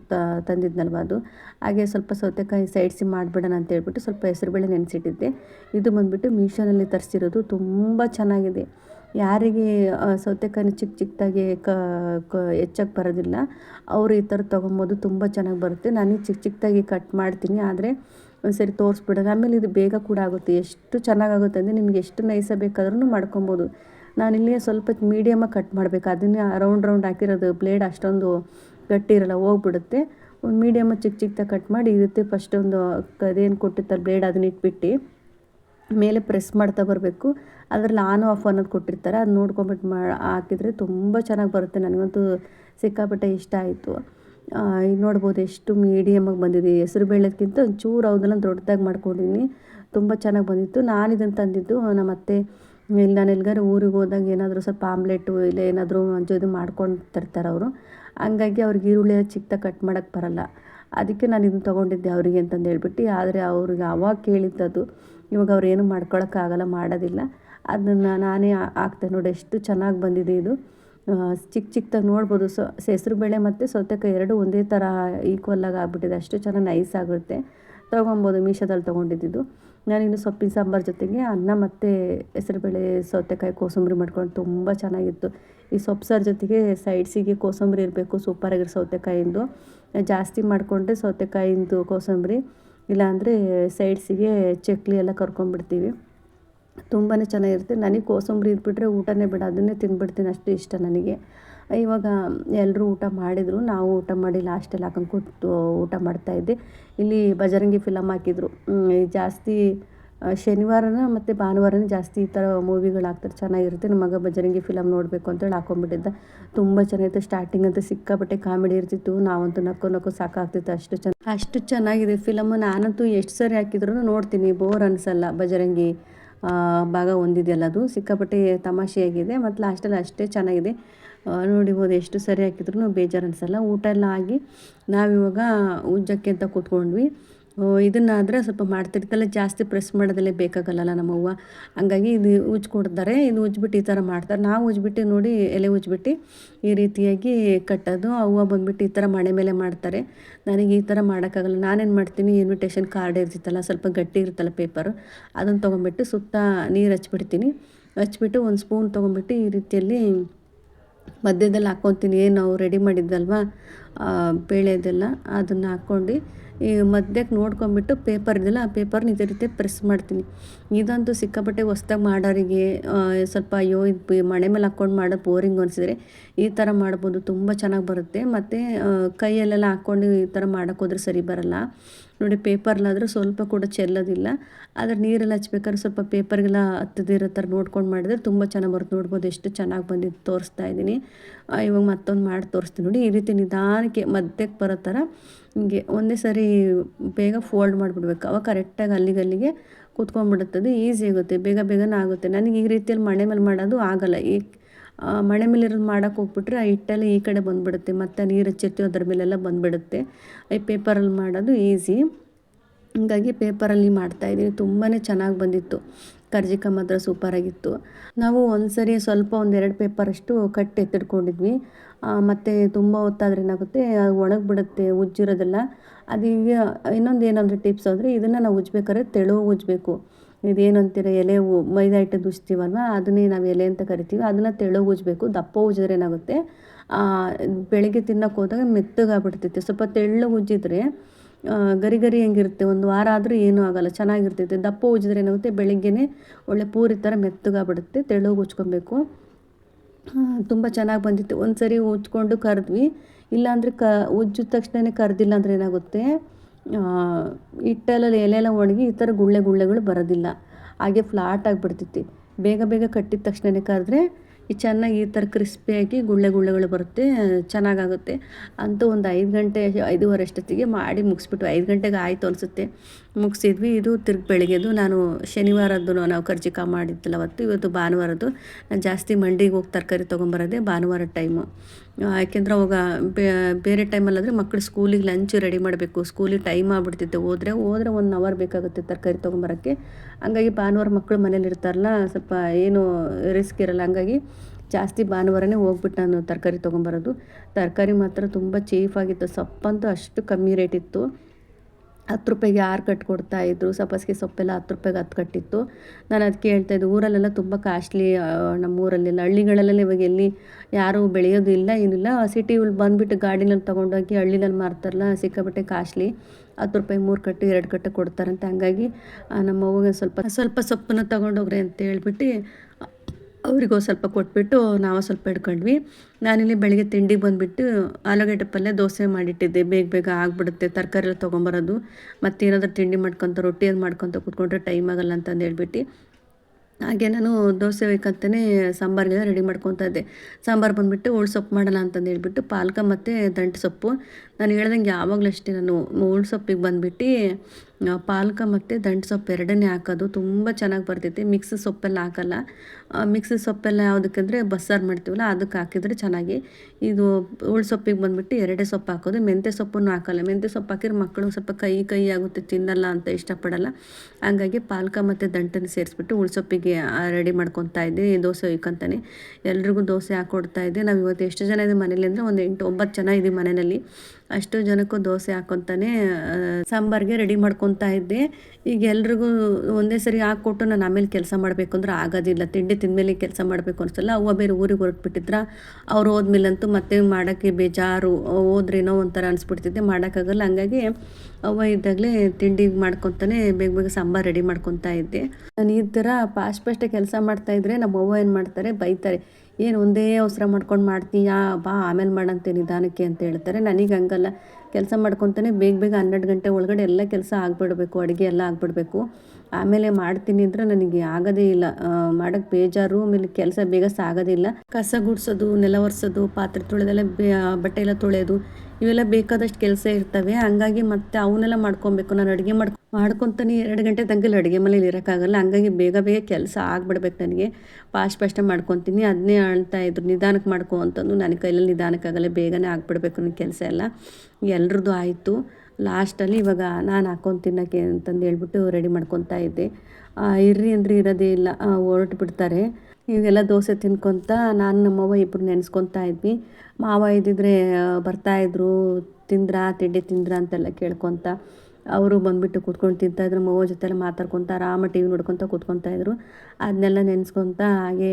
ತಂದಿದ್ನಲ್ವ ಅದು. ಹಾಗೆ ಸ್ವಲ್ಪ ಸೌತೆಕಾಯಿ ಸೈಡ್ಸಿ ಮಾಡಿಬಿಡೋಣ ಅಂತ ಹೇಳ್ಬಿಟ್ಟು ಸ್ವಲ್ಪ ಹೆಸರುಬೇಳೆ ನೆನೆಸಿಟ್ಟಿದ್ದೆ. ಇದು ಬಂದುಬಿಟ್ಟು ಮೀಶೋನಲ್ಲಿ ತರಿಸಿರೋದು ತುಂಬ ಚೆನ್ನಾಗಿದೆ. ಯಾರಿಗೆ ಸೌತೆಕಾಯಿನ ಚಿಕ್ಕ ಚಿಕ್ಕದಾಗಿ ಕ ಹೆಚ್ಚಕ್ಕೆ ಬರೋದಿಲ್ಲ. ಅವರು ಈ ಥರ ತೊಗೊಬೋದು, ತುಂಬ ಚೆನ್ನಾಗಿ ಬರುತ್ತೆ. ನಾನು ಚಿಕ್ಕ ಚಿಕ್ಕದಾಗಿ ಕಟ್ ಮಾಡ್ತೀನಿ, ಆದರೆ ಒಂದ್ಸರಿ ತೋರಿಸ್ಬಿಡೋದು ಆಮೇಲೆ ಇದು ಬೇಗ ಕೂಡ ಆಗುತ್ತೆ. ಎಷ್ಟು ಚೆನ್ನಾಗಾಗುತ್ತೆ ಅಂದರೆ ನಿಮ್ಗೆ ಎಷ್ಟು ನೈಸ ಬೇಕಾದ್ರೂ ಮಾಡ್ಕೊಬೋದು. ನಾನಿಲ್ಲಿ ಸ್ವಲ್ಪ ಮೀಡಿಯಮಾಗಿ ಕಟ್ ಮಾಡಬೇಕು. ಅದನ್ನೇ ರೌಂಡ್ ರೌಂಡ್ ಹಾಕಿರೋದು, ಬ್ಲೇಡ್ ಅಷ್ಟೊಂದು ಗಟ್ಟಿ ಇರಲ್ಲ, ಹೋಗ್ಬಿಡುತ್ತೆ. ಒಂದು ಮೀಡಿಯಮಾಗಿ ಚಿಕ್ಕ ಚಿಕ್ಕದಾಗಿ ಕಟ್ ಮಾಡಿ, ಇರುತ್ತೆ ಫಸ್ಟ್ ಒಂದು ಅದೇನು ಕೊಟ್ಟಿರ್ತಾರೆ ಬ್ಲೇಡ್, ಅದನ್ನ ಇಟ್ಬಿಟ್ಟು. ಮೇಲೆ ಪ್ರೆಸ್ ಮಾಡ್ತಾ ಬರಬೇಕು. ಅದರಲ್ಲಿ ಆನ್ ಆಫ್ ಅನ್ನೋದು ಕೊಟ್ಟಿರ್ತಾರೆ. ಅದು ನೋಡ್ಕೊಂಬಿಟ್ಟು ಮಾ, ಹಾಕಿದರೆ ತುಂಬ ಚೆನ್ನಾಗಿ ಬರುತ್ತೆ. ನನಗಂತೂ ಸಿಕ್ಕಾಪಟ್ಟೆ ಇಷ್ಟ ಆಯಿತು. ಇದು ನೋಡ್ಬೋದು ಎಷ್ಟು ಮೀಡಿಯಮಾಗಿ ಬಂದಿದೆ. ಹೆಸರು ಬೇಳೆದಕ್ಕಿಂತ ಒಂಚೂರು ಅವ್ದೆಲ್ಲ ದೊಡ್ಡದಾಗಿ ಮಾಡ್ಕೊಂಡಿದ್ದೀನಿ ತುಂಬ ಚೆನ್ನಾಗಿ ಬಂದಿತ್ತು. ನಾನು ಇದನ್ನು ತಂದಿದ್ದು ನಮ್ಮ ಅತ್ತೆ. ಇಲ್ಲಿ ನಾನು ಎಲ್ಲಿಗಾರು ಊರಿಗೆ ಹೋದಾಗ ಏನಾದರೂ ಸ್ವಲ್ಪ ಆಮ್ಲೆಟು ಇಲ್ಲ ಏನಾದರೂ ಇದು ಮಾಡ್ಕೊಂಡು ತರ್ತಾರೆ ಅವರು. ಹಂಗಾಗಿ ಅವ್ರಿಗೆ ಈರುಳ್ಳಿ ಚಿಕ್ಕದಾಗಿ ಕಟ್ ಮಾಡೋಕ್ಕೆ ಬರಲ್ಲ. ಅದಕ್ಕೆ ನಾನು ಇದನ್ನು ತೊಗೊಂಡಿದ್ದೆ ಅವರಿಗೆ ಅಂತಂದು ಹೇಳ್ಬಿಟ್ಟು. ಆದರೆ ಅವ್ರಿಗೆ ಅವಾಗ ಕೇಳಿದ್ದದು ಇವಾಗ ಅವ್ರು ಏನು ಮಾಡ್ಕೊಳಕ್ಕಾಗಲ್ಲ ಮಾಡೋದಿಲ್ಲ. ಅದನ್ನು ನಾನೇ ಹಾಕ್ತೆ ನೋಡಿ, ಎಷ್ಟು ಚೆನ್ನಾಗಿ ಬಂದಿದೆ ಇದು. ಚಿಕ್ಕ ಚಿಕ್ಕದಾಗಿ ನೋಡ್ಬೋದು. ಸೊ ಬೇಳೆ ಮತ್ತು ಸೌತೆಕಾಯಿ ಎರಡು ಒಂದೇ ಥರ ಈಕ್ವಲ್ಲಾಗಿ ಆಗ್ಬಿಟ್ಟಿದೆ. ಅಷ್ಟು ಚೆನ್ನಾಗಿ ನೈಸ್ ಆಗುತ್ತೆ. ತೊಗೊಬೋದು ಮೀಶೋದಲ್ಲಿ ತೊಗೊಂಡಿದ್ದು ನಾನಿನ್ನು ಸೊಪ್ಪಿನ ಸಾಂಬಾರು ಜೊತೆಗೆ ಅನ್ನ ಮತ್ತು ಹೆಸರುಬೇಳೆ ಸೌತೆಕಾಯಿ, ಕೋಸಂಬರಿ ಮಾಡ್ಕೊಂಡು ತುಂಬ ಚೆನ್ನಾಗಿತ್ತು. ಈ ಸೊಪ್ಪು ಸಾರು ಜೊತೆಗೆ ಸೈಡ್ಸಿಗೆ ಕೋಸಂಬರಿ ಇರಬೇಕು ಸೂಪರಾಗಿರೋ ಸೌತೆಕಾಯಿಂದು. ಜಾಸ್ತಿ ಮಾಡಿಕೊಂಡ್ರೆ ಸೌತೆಕಾಯಿಂದು ಕೋಸಂಬರಿ. ಇಲ್ಲಾಂದರೆ ಸೈಡ್ಸಿಗೆ ಚಕ್ಲಿ ಎಲ್ಲ ಕರ್ಕೊಂಡ್ಬಿಡ್ತೀವಿ. ತುಂಬಾ ಚೆನ್ನಾಗಿರುತ್ತೆ. ನನಗೆ ಕೋಸಂಬರಿ ಇದ್ಬಿಟ್ರೆ ಊಟನೇ ಬೇಡ. ಅದನ್ನೇ ತಿಂದ್ಬಿಡ್ತೀನಿ ಅಷ್ಟು ಇಷ್ಟ ನನಗೆ. ಇವಾಗ ಎಲ್ಲರೂ ಊಟ ಮಾಡಿದರು. ನಾವು ಊಟ ಮಾಡಿ ಲಾಸ್ಟಲ್ಲಿ ಹಾಕೊಂಡು ಕೂತು ಊಟ ಮಾಡ್ತಾಯಿದ್ದೆ ಇಲ್ಲಿ ಬಜರಂಗಿ ಫಿಲಮ್ ಹಾಕಿದರು. ಜಾಸ್ತಿ ಶನಿವಾರನ ಮತ್ತು ಭಾನುವಾರನೇ ಜಾಸ್ತಿ ಈ ಥರ ಮೂವಿಗಳು ಹಾಕ್ತಾರೆ ಚೆನ್ನಾಗಿರುತ್ತೆ. ನಮ್ಮ ಮಗ ಬಜರಂಗಿ ಫಿಲಮ್ ನೋಡಬೇಕು ಅಂತೇಳಿ ಹಾಕೊಂಡ್ಬಿಟ್ಟಿದ್ದ. ತುಂಬ ಚೆನ್ನಾಗಿತ್ತು. ಸ್ಟಾರ್ಟಿಂಗ್ ಅಂತ ಸಿಕ್ಕಾಪಟ್ಟೆ ಕಾಮಿಡಿ ಇರ್ತಿತ್ತು. ನಾವಂತೂ ನಕ್ಕು ನಕ್ಕು ಸಾಕಾಗ್ತಿತ್ತು ಅಷ್ಟು ಚೆನ್ನಾಗಿ ಅಷ್ಟು ಚೆನ್ನಾಗಿದೆ ಫಿಲಮ್ ನಾನಂತೂ ಎಷ್ಟು ಸರಿ ಹಾಕಿದ್ರು ನೋಡ್ತೀನಿ. ಬೋರ್ ಅನಿಸಲ್ಲ ಬಜರಂಗಿ ಭಾಗ ಹೊಂದಿದೆಯಲ್ಲ ಅದು. ಸಿಕ್ಕಾಪಟ್ಟೆ ತಮಾಷೆಯಾಗಿದೆ. ಮತ್ತು ಲಾಸ್ಟಲ್ಲಿ ಅಷ್ಟೇ ಚೆನ್ನಾಗಿದೆ. ನೋಡಿಬೋದು ಎಷ್ಟು ಸರಿ ಹಾಕಿದ್ರು ಬೇಜಾರು ಅನಿಸಲ್ಲ. ಊಟ ಎಲ್ಲ ಆಗಿ ನಾವಿವಾಗ ಉಜ್ಜಕ್ಕೆ ಅಂತ ಕೂತ್ಕೊಂಡ್ವಿ. ಇದನ್ನಾದರೆ ಸ್ವಲ್ಪ ಮಾಡ್ತಿರ್ತಲ್ಲ ಜಾಸ್ತಿ ಪ್ರೆಸ್ ಮಾಡೋದಲ್ಲೇ ಬೇಕಾಗಲ್ಲಲ್ಲ ನಮ್ಮವ್ವ ಹಂಗಾಗಿ ಇದು ಉಜ್ಕೊಡ್ತಾರೆ ಇದು ಉಜ್ಜಿಬಿಟ್ಟು ಈ ಥರ ಮಾಡ್ತಾರೆ. ನಾವು ಉಜ್ಬಿಟ್ಟು ನೋಡಿ, ಎಲೆ ಉಜ್ಬಿಟ್ಟು ಈ ರೀತಿಯಾಗಿ ಕಟ್ಟೋದು. ಅವ್ವ ಬಂದುಬಿಟ್ಟು ಈ ಥರ ಮಣೆ ಮೇಲೆ ಮಾಡ್ತಾರೆ. ನನಗೆ ಈ ಥರ ಮಾಡೋಕ್ಕಾಗಲ್ಲ. ನಾನೇನು ಮಾಡ್ತೀನಿ ಇನ್ವಿಟೇಷನ್ ಕಾರ್ಡ್ ಇರ್ತಿತ್ತಲ್ಲ, ಸ್ವಲ್ಪ ಗಟ್ಟಿ ಇರುತ್ತಲ್ಲ ಪೇಪರು ಅದನ್ನು ತೊಗೊಂಬಿಟ್ಟು ಸುತ್ತ ನೀರು ಹಚ್ಬಿಡ್ತೀನಿ. ಹಚ್ಬಿಟ್ಟು ಒಂದು ಸ್ಪೂನ್ ತೊಗೊಂಬಿಟ್ಟು ಈ ರೀತಿಯಲ್ಲಿ ಮಧ್ಯದಲ್ಲಿ ಹಾಕ್ಕೊತೀನಿ ಏನು ನಾವು ರೆಡಿ ಮಾಡಿದ್ದಲ್ವ ಬೇಳೆದೆಲ್ಲ, ಅದನ್ನು ಹಾಕ್ಕೊಂಡು ಈ ಮಧ್ಯಕ್ಕೆ ನೋಡ್ಕೊಂಬಿಟ್ಟು ಪೇಪರ್ ಇದೆಯಲ್ಲ, ಆ ಪೇಪರ್ನ ಇದೇ ರೀತಿ ಪ್ರೆಸ್ ಮಾಡ್ತೀನಿ. ಇದಂತೂ ಸಿಕ್ಕಾಪಟ್ಟೆ ಹೊಸ್ದಾಗಿ ಮಾಡೋರಿಗೆ ಸ್ವಲ್ಪ ಅಯ್ಯೋ, ಇದು ಮಣೆ ಮೇಲೆ ಹಾಕ್ಕೊಂಡು ಮಾಡೋ ಬೋರಿಂಗ್ ಅನಿಸಿದ್ರೆ ಈ ಥರ ಮಾಡ್ಬೋದು, ತುಂಬ ಚೆನ್ನಾಗಿ ಬರುತ್ತೆ. ಮತ್ತು ಕೈಯಲ್ಲೆಲ್ಲ ಹಾಕ್ಕೊಂಡು ಈ ಥರ ಮಾಡೋಕ್ಕೋದ್ರೆ ಸರಿ ಬರಲ್ಲ. ನೋಡಿ, ಪೇಪರ್ಲಾದರೂ ಸ್ವಲ್ಪ ಕೂಡ ಚೆಲ್ಲೋದಿಲ್ಲ. ಆದರೆ ನೀರೆಲ್ಲ ಹಚ್ಬೇಕಾದ್ರೆ ಸ್ವಲ್ಪ ಪೇಪರ್ಗೆಲ್ಲ ಹತ್ತದಿರೋ ಥರ ನೋಡ್ಕೊಂಡು ಮಾಡಿದ್ರೆ ತುಂಬ ಚೆನ್ನಾಗಿ ಬರುತ್ತೆ. ನೋಡ್ಬೋದು ಎಷ್ಟು ಚೆನ್ನಾಗಿ ಬಂದಿದ್ದು ತೋರಿಸ್ತಾ ಇದ್ದೀನಿ. ಇವಾಗ ಮತ್ತೊಂದು ಮಾಡಿ ತೋರಿಸ್ತೀನಿ ನೋಡಿ. ಈ ರೀತಿ ನಿಧಾನಕ್ಕೆ ಮಧ್ಯಕ್ಕೆ ಬರೋ ಥರ ಹಿಂಗೆ ಒಂದೇ ಸರಿ ಬೇಗ ಫೋಲ್ಡ್ ಮಾಡಿಬಿಡ್ಬೇಕು. ಅವಾಗ ಕರೆಕ್ಟಾಗಿ ಅಲ್ಲಿಗಲ್ಲಿಗೆ ಅಲ್ಲಿಗೆ ಕೂತ್ಕೊಂಡ್ಬಿಡುತ್ತದೆ. ಈಸಿ ಆಗುತ್ತೆ. ಬೇಗ ಬೇಗನೇ ಆಗುತ್ತೆ. ನನಗೆ ಈ ರೀತಿಯಲ್ಲಿ ಮಣೆ ಮೇಲೆ ಮಾಡೋದು ಆಗಲ್ಲ. ಈ ಮಣೆ ಮೇಲೆ ಇರೋದು ಮಾಡೋಕೆ ಹೋಗ್ಬಿಟ್ರೆ ಆ ಹಿಟ್ಟೆಲ್ಲ ಈ ಕಡೆ ಬಂದುಬಿಡುತ್ತೆ. ಮತ್ತು ನೀರು ಹಚ್ಚಿರ್ತೀವಿ ಅದ್ರ ಮೇಲೆಲ್ಲ ಬಂದುಬಿಡುತ್ತೆ. ಈ ಪೇಪರಲ್ಲಿ ಮಾಡೋದು ಈಸಿ. ಹಂಗಾಗಿ ಪೇಪರಲ್ಲಿ ಮಾಡ್ತಾಯಿದ್ದೀನಿ ತುಂಬಾ ಚೆನ್ನಾಗಿ ಬಂದಿತ್ತು. ಕರ್ಜಿಕ ಮಾತ್ರ ಸೂಪರಾಗಿತ್ತು ನಾವು ಒಂದ್ಸರಿ ಸ್ವಲ್ಪ ಒಂದೆರಡು ಪೇಪರಷ್ಟು ಕಟ್ ಎತ್ತಿಟ್ಕೊಂಡಿದ್ವಿ. ಮತ್ತು ತುಂಬ ಹೊತ್ತಾದ್ರೆ ಏನಾಗುತ್ತೆ, ಅದು ಒಣಗಿಬಿಡುತ್ತೆ, ಉಜ್ಜಿರೋದೆಲ್ಲ. ಅದೀಗ ಇನ್ನೊಂದು ಏನಂದರೆ ಟಿಪ್ಸ್ ಅಂದರೆ ಇದನ್ನು ನಾವು ಉಜ್ಬೇಕಾದ್ರೆ ತೆಳು ಉಜ್ಬೇಕು ಇದೇನು ಅಂತೀರ ಎಲೆ ಮೈದಾ ಹಿಟ್ಟು ಉಜ್ತೀವಲ್ವ ಅದನ್ನೇ ನಾವು ಎಲೆ ಅಂತ ಕರಿತೀವಿ. ಅದನ್ನು ತೆಳು ಉಜ್ಬೇಕು ದಪ್ಪ ಉಜ್ಜಿದ್ರೆ ಏನಾಗುತ್ತೆ? ಬೆಳಗ್ಗೆ ತಿನ್ನೋಕೆ ಹೋದಾಗ ಮೆತ್ತಗಾಗ್ಬಿಡ್ತೈತೆ. ಸ್ವಲ್ಪ ತೆಳ್ಳಗೆ ಉಜ್ಜಿದ್ರೆ ಗರಿ ಗರಿ ಹೆಂಗಿರುತ್ತೆ? ಒಂದು ವಾರ ಆದರೂ ಏನೂ ಆಗೋಲ್ಲ. ಚೆನ್ನಾಗಿರ್ತೈತೆ. ದಪ್ಪ ಉಜ್ಜಿದ್ರೆ ಏನಾಗುತ್ತೆ? ಬೆಳಿಗ್ಗೆನೇ ಒಳ್ಳೆ ಪೂರಿ ಥರ ಮೆತ್ತಗಾಗ್ಬಿಡುತ್ತೆ. ತೆಳ್ಳಗೆ ಉಜ್ಕೊಬೇಕು ತುಂಬ ಚೆನ್ನಾಗಿ ಬಂದಿತ್ತು. ಒಂದು ಸರಿ ಉಜ್ಕೊಂಡು ಕರೆದ್ವಿ. ಇಲ್ಲಾಂದರೆ ಕ, ಉಜ್ಜಿದ ತಕ್ಷಣವೇ ಕರೆದಿಲ್ಲ ಅಂದರೆ ಏನಾಗುತ್ತೆ? ಹಿಟ್ಟೆಲ್ಲ ಎಲೆಲ್ಲ ಒಣಗಿ ಈ ಥರ ಗುಳ್ಳೆ ಗುಳ್ಳೆಗಳು ಬರೋದಿಲ್ಲ. ಹಾಗೆ ಫ್ಲಾಟ್ ಆಗಿಬಿಡ್ತೈತಿ ಬೇಗ ಬೇಗ ಕಟ್ಟಿದ ತಕ್ಷಣನೇ ಕರೆದ್ರೆ ಈ ಚೆನ್ನಾಗಿ ಈ ಥರ ಕ್ರಿಸ್ಪಿಯಾಗಿ ಗುಳ್ಳೆ ಗುಳ್ಳೆಗಳು ಬರುತ್ತೆ, ಚೆನ್ನಾಗಾಗುತ್ತೆ. ಅಂತೂ ಒಂದು ಐದು ಗಂಟೆ, ಐದೂವರೆ ಅಷ್ಟೊತ್ತಿಗೆ ಮಾಡಿ ಮುಗಿಸ್ಬಿಟ್ಟು ಐದು ಗಂಟೆಗೆ ಆಯಿತು ಅನಿಸುತ್ತೆ. ಮುಗಿಸಿದ್ವಿ. ಇದು ತಿರ್ಗಿ ಬೆಳಗ್ಗೆದು ನಾನು ಶನಿವಾರದ್ದು ನಾವು ಕರ್ಜಿಕ ಮಾಡಿದ್ದಲ್ಲ ಅವತ್ತು. ಇವತ್ತು ಭಾನುವಾರದ್ದು. ನಾನು ಜಾಸ್ತಿ ಮಂಡಿಗೆ ಹೋಗಿ ತರಕಾರಿ ತೊಗೊಂಬರೋದೇ ಭಾನುವಾರ ಟೈಮು ಯಾಕೆಂದ್ರೆ ಅವಾಗ ಬೇರೆ ಟೈಮಲ್ಲಾದರೆ ಮಕ್ಕಳು ಸ್ಕೂಲಿಗೆ ಲಂಚ್ ರೆಡಿ ಮಾಡಬೇಕು ಸ್ಕೂಲಿಗೆ ಟೈಮ್ ಆಗಿಬಿಡ್ತಿತ್ತು. ಹೋದರೆ ಹೋದರೆ ಒನ್ ಅವರ್ ಬೇಕಾಗುತ್ತೆ ತರಕಾರಿ ತೊಗೊಂಬರೋಕ್ಕೆ. ಹಂಗಾಗಿ ಭಾನುವಾರ ಮಕ್ಕಳು ಮನೇಲಿ ಇರ್ತಾರಲ್ಲ, ಸ್ವಲ್ಪ ಏನು ರಿಸ್ಕ್ ಇರಲ್ಲ. ಹಂಗಾಗಿ ಜಾಸ್ತಿ ಭಾನುವಾರನೇ ಹೋಗ್ಬಿಟ್ಟು ನಾನು ತರಕಾರಿ ತೊಗೊಂಬರೋದು. ತರಕಾರಿ ಮಾತ್ರ ತುಂಬ ಚೀಫಾಗಿತ್ತು ಸೊಪ್ಪಂತೂ ಅಷ್ಟು ಕಮ್ಮಿ ರೇಟ್ ಇತ್ತು. ಹತ್ತು ರೂಪಾಯಿಗೆ ಆರು ಕಟ್ಟು ಕೊಡ್ತಾ ಇದ್ರು ಸಬ್ಬಸಿಗೆ ಸೊಪ್ಪೆಲ್ಲ ಹತ್ತು ರೂಪಾಯಿಗೆ ಹತ್ತು ಕಟ್ಟಿತ್ತು. ನಾನು ಅದಕ್ಕೆ ಹೇಳ್ತಾ ಇದ್ದೆ, ಊರಲ್ಲೆಲ್ಲ ತುಂಬ ಕಾಸ್ಟ್ಲಿ ನಮ್ಮ ಊರಲ್ಲೆಲ್ಲ, ಹಳ್ಳಿಗಳಲ್ಲೆಲ್ಲ ಇವಾಗ ಎಲ್ಲಿ ಯಾರೂ ಬೆಳೆಯೋದು ಇಲ್ಲ ಏನಿಲ್ಲ ಸಿಟಿ ಬಂದುಬಿಟ್ಟು ಗಾಡಿನಲ್ಲಿ ತೊಗೊಂಡೋಗಿ ಹಳ್ಳಿನಲ್ಲಿ ಮಾರ್ತಾರಲ್ಲ, ಸಿಕ್ಕಾಪಟ್ಟೆ ಕಾಸ್ಟ್ಲಿ. ಹತ್ತು ರೂಪಾಯಿ ಮೂರು ಕಟ್ಟು, ಎರಡು ಕಟ್ಟು ಕೊಡ್ತಾರಂತೆ. ಹಂಗಾಗಿ ನಮ್ಮ ಅವ್ವಗೆ ಸ್ವಲ್ಪ ಸ್ವಲ್ಪ ಸೊಪ್ಪನ್ನು ತೊಗೊಂಡೋಗ್ರಿ ಅಂತ ಹೇಳ್ಬಿಟ್ಟು ಅವ್ರಿಗೂ ಸ್ವಲ್ಪ ಕೊಟ್ಬಿಟ್ಟು ನಾವು ಸ್ವಲ್ಪ ಹಿಡ್ಕೊಂಡ್ವಿ ನಾನಿಲ್ಲಿ ಬೆಳಗ್ಗೆ ತಿಂಡಿಗೆ ಬಂದುಬಿಟ್ಟು ಆಲೂಗಡ್ಡೆ ಪಲ್ಯ ದೋಸೆ ಮಾಡಿಟ್ಟಿದ್ದೆ. ಬೇಗ ಬೇಗ ಆಗಿಬಿಡುತ್ತೆ. ತರಕಾರಿ ಎಲ್ಲ ತೊಗೊಂಬರೋದು. ಏನಾದರೂ ತಿಂಡಿ ಮಾಡ್ಕೊತ, ರೊಟ್ಟಿ ಅದು ಮಾಡ್ಕೊತ ಕೂತ್ಕೊಂಡ್ರೆ ಟೈಮ್ ಆಗಲ್ಲ ಅಂತಂದು ಹೇಳ್ಬಿಟ್ಟು ಹಾಗೆ ನಾನು ದೋಸೆ ಬೇಕಂತಲೇ ಸಾಂಬಾರಿಗೆಲ್ಲ ರೆಡಿ ಮಾಡ್ಕೊತಾ ಇದ್ದೆ. ಸಾಂಬಾರು ಬಂದುಬಿಟ್ಟು ಹೋಳು ಸೊಪ್ಪು ಮಾಡೋಣ ಅಂತಂದು ಹೇಳ್ಬಿಟ್ಟು ಪಾಲಕ ಮತ್ತು ದಂಟು ಸೊಪ್ಪು. ನಾನು ಹೇಳ್ದಂಗೆ ಯಾವಾಗಲೂ ಅಷ್ಟೇ ನಾನು ಹೋಳು ಸೊಪ್ಪಿಗೆ ಬಂದುಬಿಟ್ಟು ಪಾಲಕ ಮತ್ತು ದಂಟು ಸೊಪ್ಪು ಎರಡನ್ನೇ ಹಾಕೋದು ತುಂಬ ಚೆನ್ನಾಗಿ ಬರ್ತೈತೆ ಮಿಕ್ಸ್ ಸೊಪ್ಪೆಲ್ಲ ಹಾಕಲ್ಲ. ಮಿಕ್ಸ್ ಸೊಪ್ಪೆಲ್ಲ ಯಾವುದಕ್ಕಂದರೆ ಬಸ್ಸಾರು ಮಾಡ್ತೀವಲ್ಲ, ಅದಕ್ಕೆ ಹಾಕಿದರೆ ಚೆನ್ನಾಗಿ. ಇದು ಉಳು ಸೊಪ್ಪಿಗೆ ಬಂದುಬಿಟ್ಟು ಎರಡೇ ಸೊಪ್ಪು ಹಾಕೋದು. ಮೆಂತ್ಯ ಸೊಪ್ಪನ್ನು ಹಾಕಲ್ಲ. ಮೆಂತ್ಯ ಸೊಪ್ಪು ಹಾಕಿದ್ರೆ ಮಕ್ಕಳು ಸ್ವಲ್ಪ ಕೈ ಕೈ ಆಗುತ್ತೆ, ತಿನ್ನಲ್ಲ ಅಂತ ಇಷ್ಟಪಡಲ್ಲ. ಹಾಗಾಗಿ ಪಾಲಕ ಮತ್ತು ದಂಟನ್ನು ಸೇರಿಸ್ಬಿಟ್ಟು ಉಳ್ಸೊಪ್ಪಿಗೆ ರೆಡಿ ಮಾಡ್ಕೊತಾ ಇದ್ದೆ. ದೋಸೆ ಒಯ್ಕೊಂತಾನೆ ಎಲ್ರಿಗೂ ದೋಸೆ ಹಾಕ್ಕೊಡ್ತಾ ಇದ್ದೆ. ನಾವು ಇವತ್ತು ಎಷ್ಟು ಜನ ಇದೆ ಮನೇಲಿ ಅಂದರೆ ಒಂದು ಎಂಟು, ಒಂಬತ್ತು ಜನ ಇದೆ ಮನೆಯಲ್ಲಿ. ಅಷ್ಟು ಜನಕ್ಕೂ ದೋಸೆ ಸಾಂಬಾರ್ಗೆ ಸಾಂಬಾರಿಗೆ ರೆಡಿ ಮಾಡ್ಕೊತಾ ಇದ್ದೆ. ಈಗ ಎಲ್ರಿಗೂ ಒಂದೇ ಸರಿ ಹಾಕ್ಕೊಟ್ಟು ನಾನು ಆಮೇಲೆ ಕೆಲಸ ಮಾಡಬೇಕು ಅಂದ್ರೆ ಆಗೋದಿಲ್ಲ. ತಿಂಡಿ ತಿಂದಮೇಲೆ ಕೆಲಸ ಮಾಡಬೇಕು ಅನ್ಸಲ್ಲ. ಅವ್ವ ಬೇರೆ ಊರಿಗೆ ಹೊರಟ್ಬಿಟ್ಟಿದ್ರ, ಅವ್ರು ಹೋದ್ಮೇಲಂತೂ ಮತ್ತೆ ಮಾಡೋಕ್ಕೆ ಬೇಜಾರು ಹೋದ್ರೇನೋ ಒಂಥರ ಅನಿಸ್ಬಿಡ್ತಿದ್ದೆ ಮಾಡೋಕ್ಕಾಗಲ್ಲ. ಹಂಗಾಗಿ ಅವ್ವ ಇದ್ದಾಗಲೇ ತಿಂಡಿ ಮಾಡ್ಕೊತಾನೆ ಬೇಗ ಬೇಗ ಸಾಂಬಾರು ರೆಡಿ ಮಾಡ್ಕೊತಾ ಇದ್ದೆ. ನಾನು ಈ ಥರ ಫಾಸ್ಟ್ ಫಾಸ್ಟಾಗಿ ಕೆಲಸ ಮಾಡ್ತಾಯಿದ್ರೆ ನಮ್ಮ ಅವ್ವ ಏನು ಮಾಡ್ತಾರೆ, ಬೈತಾರೆ. ಏನು ಒಂದೇ ಅವಸರ ಮಾಡ್ಕೊಂಡು ಮಾಡ್ತೀಯಾ? ಬಾ, ಆಮೇಲೆ ಮಾಡಂತೆ ನಿಧಾನಕ್ಕೆ ಅಂತ ಹೇಳ್ತಾರೆ. ನನಗೆ ಹಂಗಲ್ಲ. ಕೆಲಸ ಮಾಡ್ಕೊತಾನೆ ಬೇಗ ಬೇಗ ಹನ್ನೆರಡು ಗಂಟೆ ಒಳಗಡೆ ಎಲ್ಲ ಕೆಲಸ ಆಗಿಬಿಡ್ಬೇಕು, ಅಡುಗೆ ಎಲ್ಲ ಆಗಿಬಿಡ್ಬೇಕು. ಆಮೇಲೆ ಮಾಡ್ತೀನಿ ಅಂದರೆ ನನಗೆ ಆಗೋದೇ ಇಲ್ಲ. ಮಾಡೋಕ್ಕೆ ಬೇಜಾರು, ಆಮೇಲೆ ಕೆಲಸ ಬೇಗ ಸಾಗೋದಿಲ್ಲ ಕಸ ಗುಡಿಸೋದು, ನೆಲ ಒರೆಸೋದು, ಪಾತ್ರೆ ತೊಳೆದೆಲ್ಲ ಬಟ್ಟೆ ಎಲ್ಲ ತೊಳೆಯೋದು ಇವೆಲ್ಲ ಬೇಕಾದಷ್ಟು ಕೆಲಸ ಇರ್ತವೆ. ಹಂಗಾಗಿ ಮತ್ತೆ ಅವನ್ನೆಲ್ಲ ಮಾಡ್ಕೊಬೇಕು. ನಾನು ಅಡುಗೆ ಮಾಡ್ಕೊ, ಮಾಡ್ಕೊತಾನೆ ಎರಡು ಗಂಟೆ ತನಕ ಅಡುಗೆ ಮನೇಲಿ ಇರೋಕ್ಕಾಗಲ್ಲ. ಹಂಗಾಗಿ ಬೇಗ ಬೇಗ ಕೆಲಸ ಆಗ್ಬಿಡ್ಬೇಕು ನನಗೆ. ಫಾಸ್ಟ್ ಫಾಸ್ಟಾಗಿ ಮಾಡ್ಕೊತೀನಿ. ಅದನ್ನೇ ಹೇಳ್ತಾ ಇದ್ರು. ನಿಧಾನಕ್ಕೆ ಮಾಡ್ಕೊ ಅಂತಂದು ನನ್ನ ಕೈಯಲ್ಲಿ ನಿಧಾನಕ್ಕಾಗಲ್ಲ ಬೇಗನೆ ಆಗ್ಬಿಡ್ಬೇಕು ನನ್ನ ಕೆಲಸ ಎಲ್ಲ. ಎಲ್ರದ್ದು ಆಯಿತು. ಲಾಸ್ಟಲ್ಲಿ ಇವಾಗ ನಾನು ಹಾಕೊಂಡು ತಿನ್ನೋಕ್ಕೆ ಅಂತಂದು ಹೇಳ್ಬಿಟ್ಟು ರೆಡಿ ಮಾಡ್ಕೊತಾ ಇದ್ದೆ. ಇರ್ರಿ ಅಂದರೆ ಇರೋದೇ ಇಲ್ಲ. ಹೊರಟು ಬಿಡ್ತಾರೆ. ಇವೆಲ್ಲ ದೋಸೆ ತಿನ್ಕೊತ ನಾನು ನಮ್ಮವ್ವ ಇಬ್ಬರು ನೆನೆಸ್ಕೊತಾ ಇದ್ವಿ. ಮಾವ ಇದ್ದಿದ್ರೆ ಬರ್ತಾಯಿದ್ರು ತಿಂದ್ರಾ, ತಿಂಡಿ ತಿಂದ್ರಾ ಅಂತೆಲ್ಲ ಕೇಳ್ಕೊತ ಅವರು ಬಂದುಬಿಟ್ಟು ಕೂತ್ಕೊಂಡು ತಿಂತಾಯಿದ್ರು ನಮ್ಮವ್ವ ಜೊತೆಲ್ಲ ಮಾತಾಡ್ಕೊತ ಆರಾಮ ಟಿ ವಿ ನೋಡ್ಕೊತ ಕೂತ್ಕೊತಾ ಇದ್ರು. ಅದನ್ನೆಲ್ಲ ನೆನೆಸ್ಕೊತ ಹಾಗೇ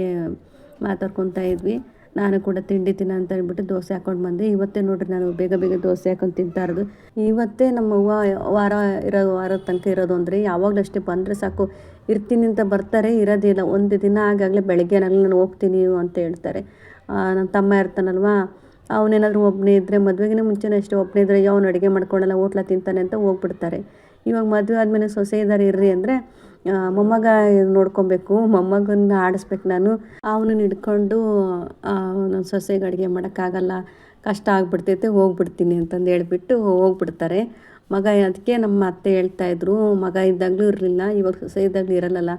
ಮಾತಾಡ್ಕೊತಾ ಇದ್ವಿ. ನಾನು ಕೂಡ ತಿಂಡಿ ತಿನ್ನ ಅಂತ ಹೇಳ್ಬಿಟ್ಟು ದೋಸೆ ಹಾಕೊಂಡು ಬಂದೆ. ಇವತ್ತೇ ನೋಡ್ರಿ ನಾನು ಬೇಗ ಬೇಗ ದೋಸೆ ಹಾಕೊಂಡು ತಿಂತಾ ಇರೋದು. ಇವತ್ತೇ ನಮ್ಮ ಅವ್ವ, ವಾರ ಇರೋ ವಾರದ ತನಕ ಇರೋದು ಅಂದರೆ ಯಾವಾಗಲೂ ಅಷ್ಟೇ ಬಂದರೆ ಸಾಕು. ಇರ್ತೀನಿ ಅಂತ ಬರ್ತಾರೆ, ಇರೋದಿಲ್ಲ. ಒಂದು ದಿನ ಆಗಾಗಲೇ ಬೆಳಗ್ಗೆನಾಗಲೇ ನಾನು ಹೋಗ್ತೀನಿ ಅಂತ ಹೇಳ್ತಾರೆ. ನನ್ನ ತಮ್ಮ ಇರ್ತಾನಲ್ವಾ, ಅವನೇನಾದರೂ ಒಬ್ಬನೇ ಇದ್ದರೆ ಮದುವೆಗಿನ ಮುಂಚೆನೇ ಅಷ್ಟೇ ಒಬ್ಬನೇ ಇದ್ದರೆ ಅವ್ನು ಅಡುಗೆ ಮಾಡ್ಕೊಳಲ್ಲ, ಹೋಟ್ಲ ತಿಂತಾನೆ ಅಂತ ಹೋಗ್ಬಿಡ್ತಾರೆ. ಇವಾಗ ಮದುವೆ ಆದಮೇಲೆ ಸೊಸೆ ಇದ್ದಾರೆ ಇರ್ರಿ ಅಂದರೆ ಮೊಮ್ಮಗ ನೋಡ್ಕೊಬೇಕು, ಮೊಮ್ಮಗನ್ನ ಆಡಿಸ್ಬೇಕು ನಾನು. ಅವನನ್ನ ಹಿಡ್ಕೊಂಡು ನನ್ನ ಸೊಸೆಗೆ ಅಡುಗೆ ಮಾಡೋಕ್ಕಾಗಲ್ಲ, ಕಷ್ಟ ಆಗ್ಬಿಡ್ತೈತೆ, ಹೋಗ್ಬಿಡ್ತೀನಿ ಅಂತಂದು ಹೇಳ್ಬಿಟ್ಟು ಹೋಗ್ಬಿಡ್ತಾರೆ. ಮಗ ಅದಕ್ಕೆ ನಮ್ಮ ಅತ್ತೆ ಹೇಳ್ತಾ ಇದ್ರು, ಮಗ ಇದ್ದಾಗಲೂ ಇರಲಿಲ್ಲ, ಇವಾಗ ಸೊಸೆ ಇದ್ದಾಗಲೂ ಇರಲ್ಲ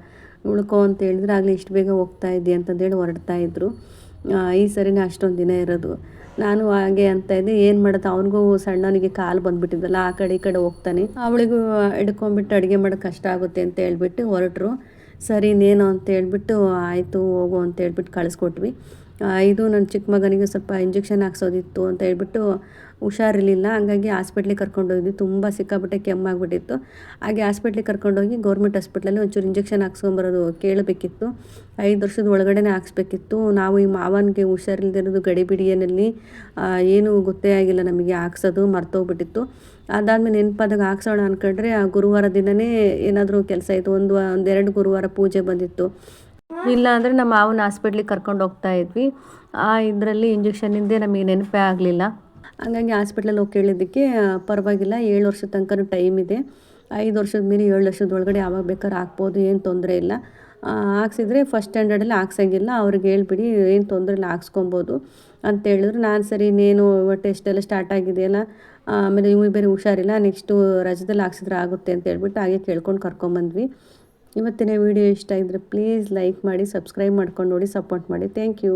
ಉಳ್ಕೊ ಅಂತ ಹೇಳಿದ್ರೆ ಆಗಲೇ ಇಷ್ಟು ಬೇಗ ಹೋಗ್ತಾ ಇದ್ದಿ ಅಂತಂದೇಳಿ ಹೊರಡ್ತಾ ಇದ್ರು. ಈ ಸರಿನೇ ಅಷ್ಟೊಂದು ದಿನ ಇರೋದು. ನಾನು ಹಾಗೆ ಅಂತ ಇದ್ದೆ. ಏನು ಮಾಡುತ್ತೆ? ಅವನಿಗೂ ಸಣ್ಣವನಿಗೆ ಕಾಲು ಬಂದ್ಬಿಟ್ಟಿದ್ದಲ್ಲ ಆ ಕಡೆ ಈ ಕಡೆ ಹೋಗ್ತಾನೆ. ಅವಳಿಗೂ ಹಿಡ್ಕೊಂಡ್ಬಿಟ್ಟು ಅಡುಗೆ ಮಾಡೋಕೆ ಕಷ್ಟ ಆಗುತ್ತೆ ಅಂತ ಹೇಳ್ಬಿಟ್ಟು ಹೊರಟ್ರು. ಸರಿ, ಇನ್ನೇನು ಅಂತ ಹೇಳ್ಬಿಟ್ಟು, ಆಯಿತು, ಹೋಗು ಅಂತ ಹೇಳ್ಬಿಟ್ಟು ಕಳಿಸ್ಕೊಟ್ವಿ. ಇದು ನನ್ನ ಚಿಕ್ಕ ಮಗನಿಗೆ ಸ್ವಲ್ಪ ಇಂಜೆಕ್ಷನ್ ಹಾಕ್ಸೋದಿತ್ತು ಅಂತ ಹೇಳ್ಬಿಟ್ಟು ಹುಷಾರಿರಲಿಲ್ಲ. ಹಂಗಾಗಿ ಹಾಸ್ಪಿಟ್ಲಿಗೆ ಕರ್ಕೊಂಡೋಗಿದ್ವಿ ತುಂಬ ಸಿಕ್ಕಾಪಟ್ಟೆ ಕೆಮ್ಮಾಗ್ಬಿಟ್ಟಿತ್ತು ಹಾಗೆ ಹಾಸ್ಪಿಟ್ಲಿಗೆ ಕರ್ಕೊಂಡೋಗಿ ಗೌರ್ಮೆಂಟ್ ಹಾಸ್ಪಿಟ್ಲಲ್ಲಿ ಒಂಚೂರು ಇಂಜೆಕ್ಷನ್ ಹಾಕ್ಸ್ಕೊಂಬರೋದು ಕೇಳಬೇಕಿತ್ತು. ಐದು ವರ್ಷದ ಒಳಗಡೆನೇ ಹಾಕ್ಸ್ಬೇಕಿತ್ತು. ನಾವು ಈ ಮಾವನಿಗೆ ಹುಷಾರಿಲ್ದಿರೋದು ಗಡಿಬಿಡಿಯಲ್ಲಿ ಏನೂ ಗೊತ್ತೇ ಆಗಿಲ್ಲ ನಮಗೆ ಹಾಕ್ಸೋದು ಮರ್ತೋಗ್ಬಿಟ್ಟಿತ್ತು. ಅದಾದಮೇಲೆ ನೆನಪಾದಾಗ ಹಾಕ್ಸೋಣ ಅಂದ್ಕೊಂಡ್ರೆ ಆ ಗುರುವಾರ ದಿನವೇ ಏನಾದರೂ ಕೆಲಸ ಇತ್ತು. ಒಂದು, ಒಂದೆರಡು ಗುರುವಾರ ಪೂಜೆ ಬಂದಿತ್ತು. ಇಲ್ಲ ಅಂದರೆ ನಮ್ಮ ಮಾವನ ಹಾಸ್ಪಿಟ್ಲಿಗೆ ಕರ್ಕೊಂಡು ಹೋಗ್ತಾ ಇದ್ವಿ. ಆ, ಇದರಲ್ಲಿ ಇಂಜೆಕ್ಷನ್ ಹಿಂದೆ ನಮಗೆ ನೆನಪೇ ಆಗಲಿಲ್ಲ. ಹಂಗಾಗಿ ಹಾಸ್ಪಿಟ್ಲಲ್ಲಿ ಹೋಗಿ ಕೇಳಿದ್ದಕ್ಕೆ ಪರವಾಗಿಲ್ಲ, ಏಳು ವರ್ಷದ ತನಕ ಟೈಮ್ ಇದೆ. ಐದು ವರ್ಷದ ಮೇಲೆ ಏಳು ವರ್ಷದ ಒಳಗಡೆ ಯಾವಾಗ ಬೇಕಾದ್ರೆ ಹಾಕ್ಬೋದು, ಏನು ತೊಂದರೆ ಇಲ್ಲ. ಹಾಕ್ಸಿದ್ರೆ ಫಸ್ಟ್ ಸ್ಟ್ಯಾಂಡರ್ಡಲ್ಲಿ ಹಾಕ್ಸಂಗಿಲ್ಲ. ಅವ್ರಿಗೆ ಹೇಳ್ಬಿಡಿ, ಏನು ತೊಂದರೆ ಇಲ್ಲ, ಹಾಕ್ಸ್ಕೊಬೋದು ಅಂತ ಹೇಳಿದ್ರು. ನಾನು ಸರಿ, ಇನ್ನೇನು ಟೆಸ್ಟ್ ಎಲ್ಲ ಸ್ಟಾರ್ಟ್ ಆಗಿದೆಯಲ್ಲ, ಆಮೇಲೆ ಇವು ಬೇರೆ ಹುಷಾರಿಲ್ಲ ನೆಕ್ಸ್ಟು ರಜದಲ್ಲಿ ಹಾಕ್ಸಿದ್ರೆ ಆಗುತ್ತೆ ಅಂತ ಹೇಳ್ಬಿಟ್ಟು ಹಾಗೆ ಕೇಳ್ಕೊಂಡು ಕರ್ಕೊಂಬಂದ್ವಿ. ಇವತ್ತಿನ ವಿಡಿಯೋ ಇಷ್ಟ ಇದ್ದರೆ ಪ್ಲೀಸ್ ಲೈಕ್ ಮಾಡಿ ಸಬ್ಸ್ಕ್ರೈಬ್ ಮಾಡ್ಕೊಂಡು ನೋಡಿ ಸಪೋರ್ಟ್ ಮಾಡಿ. Thank you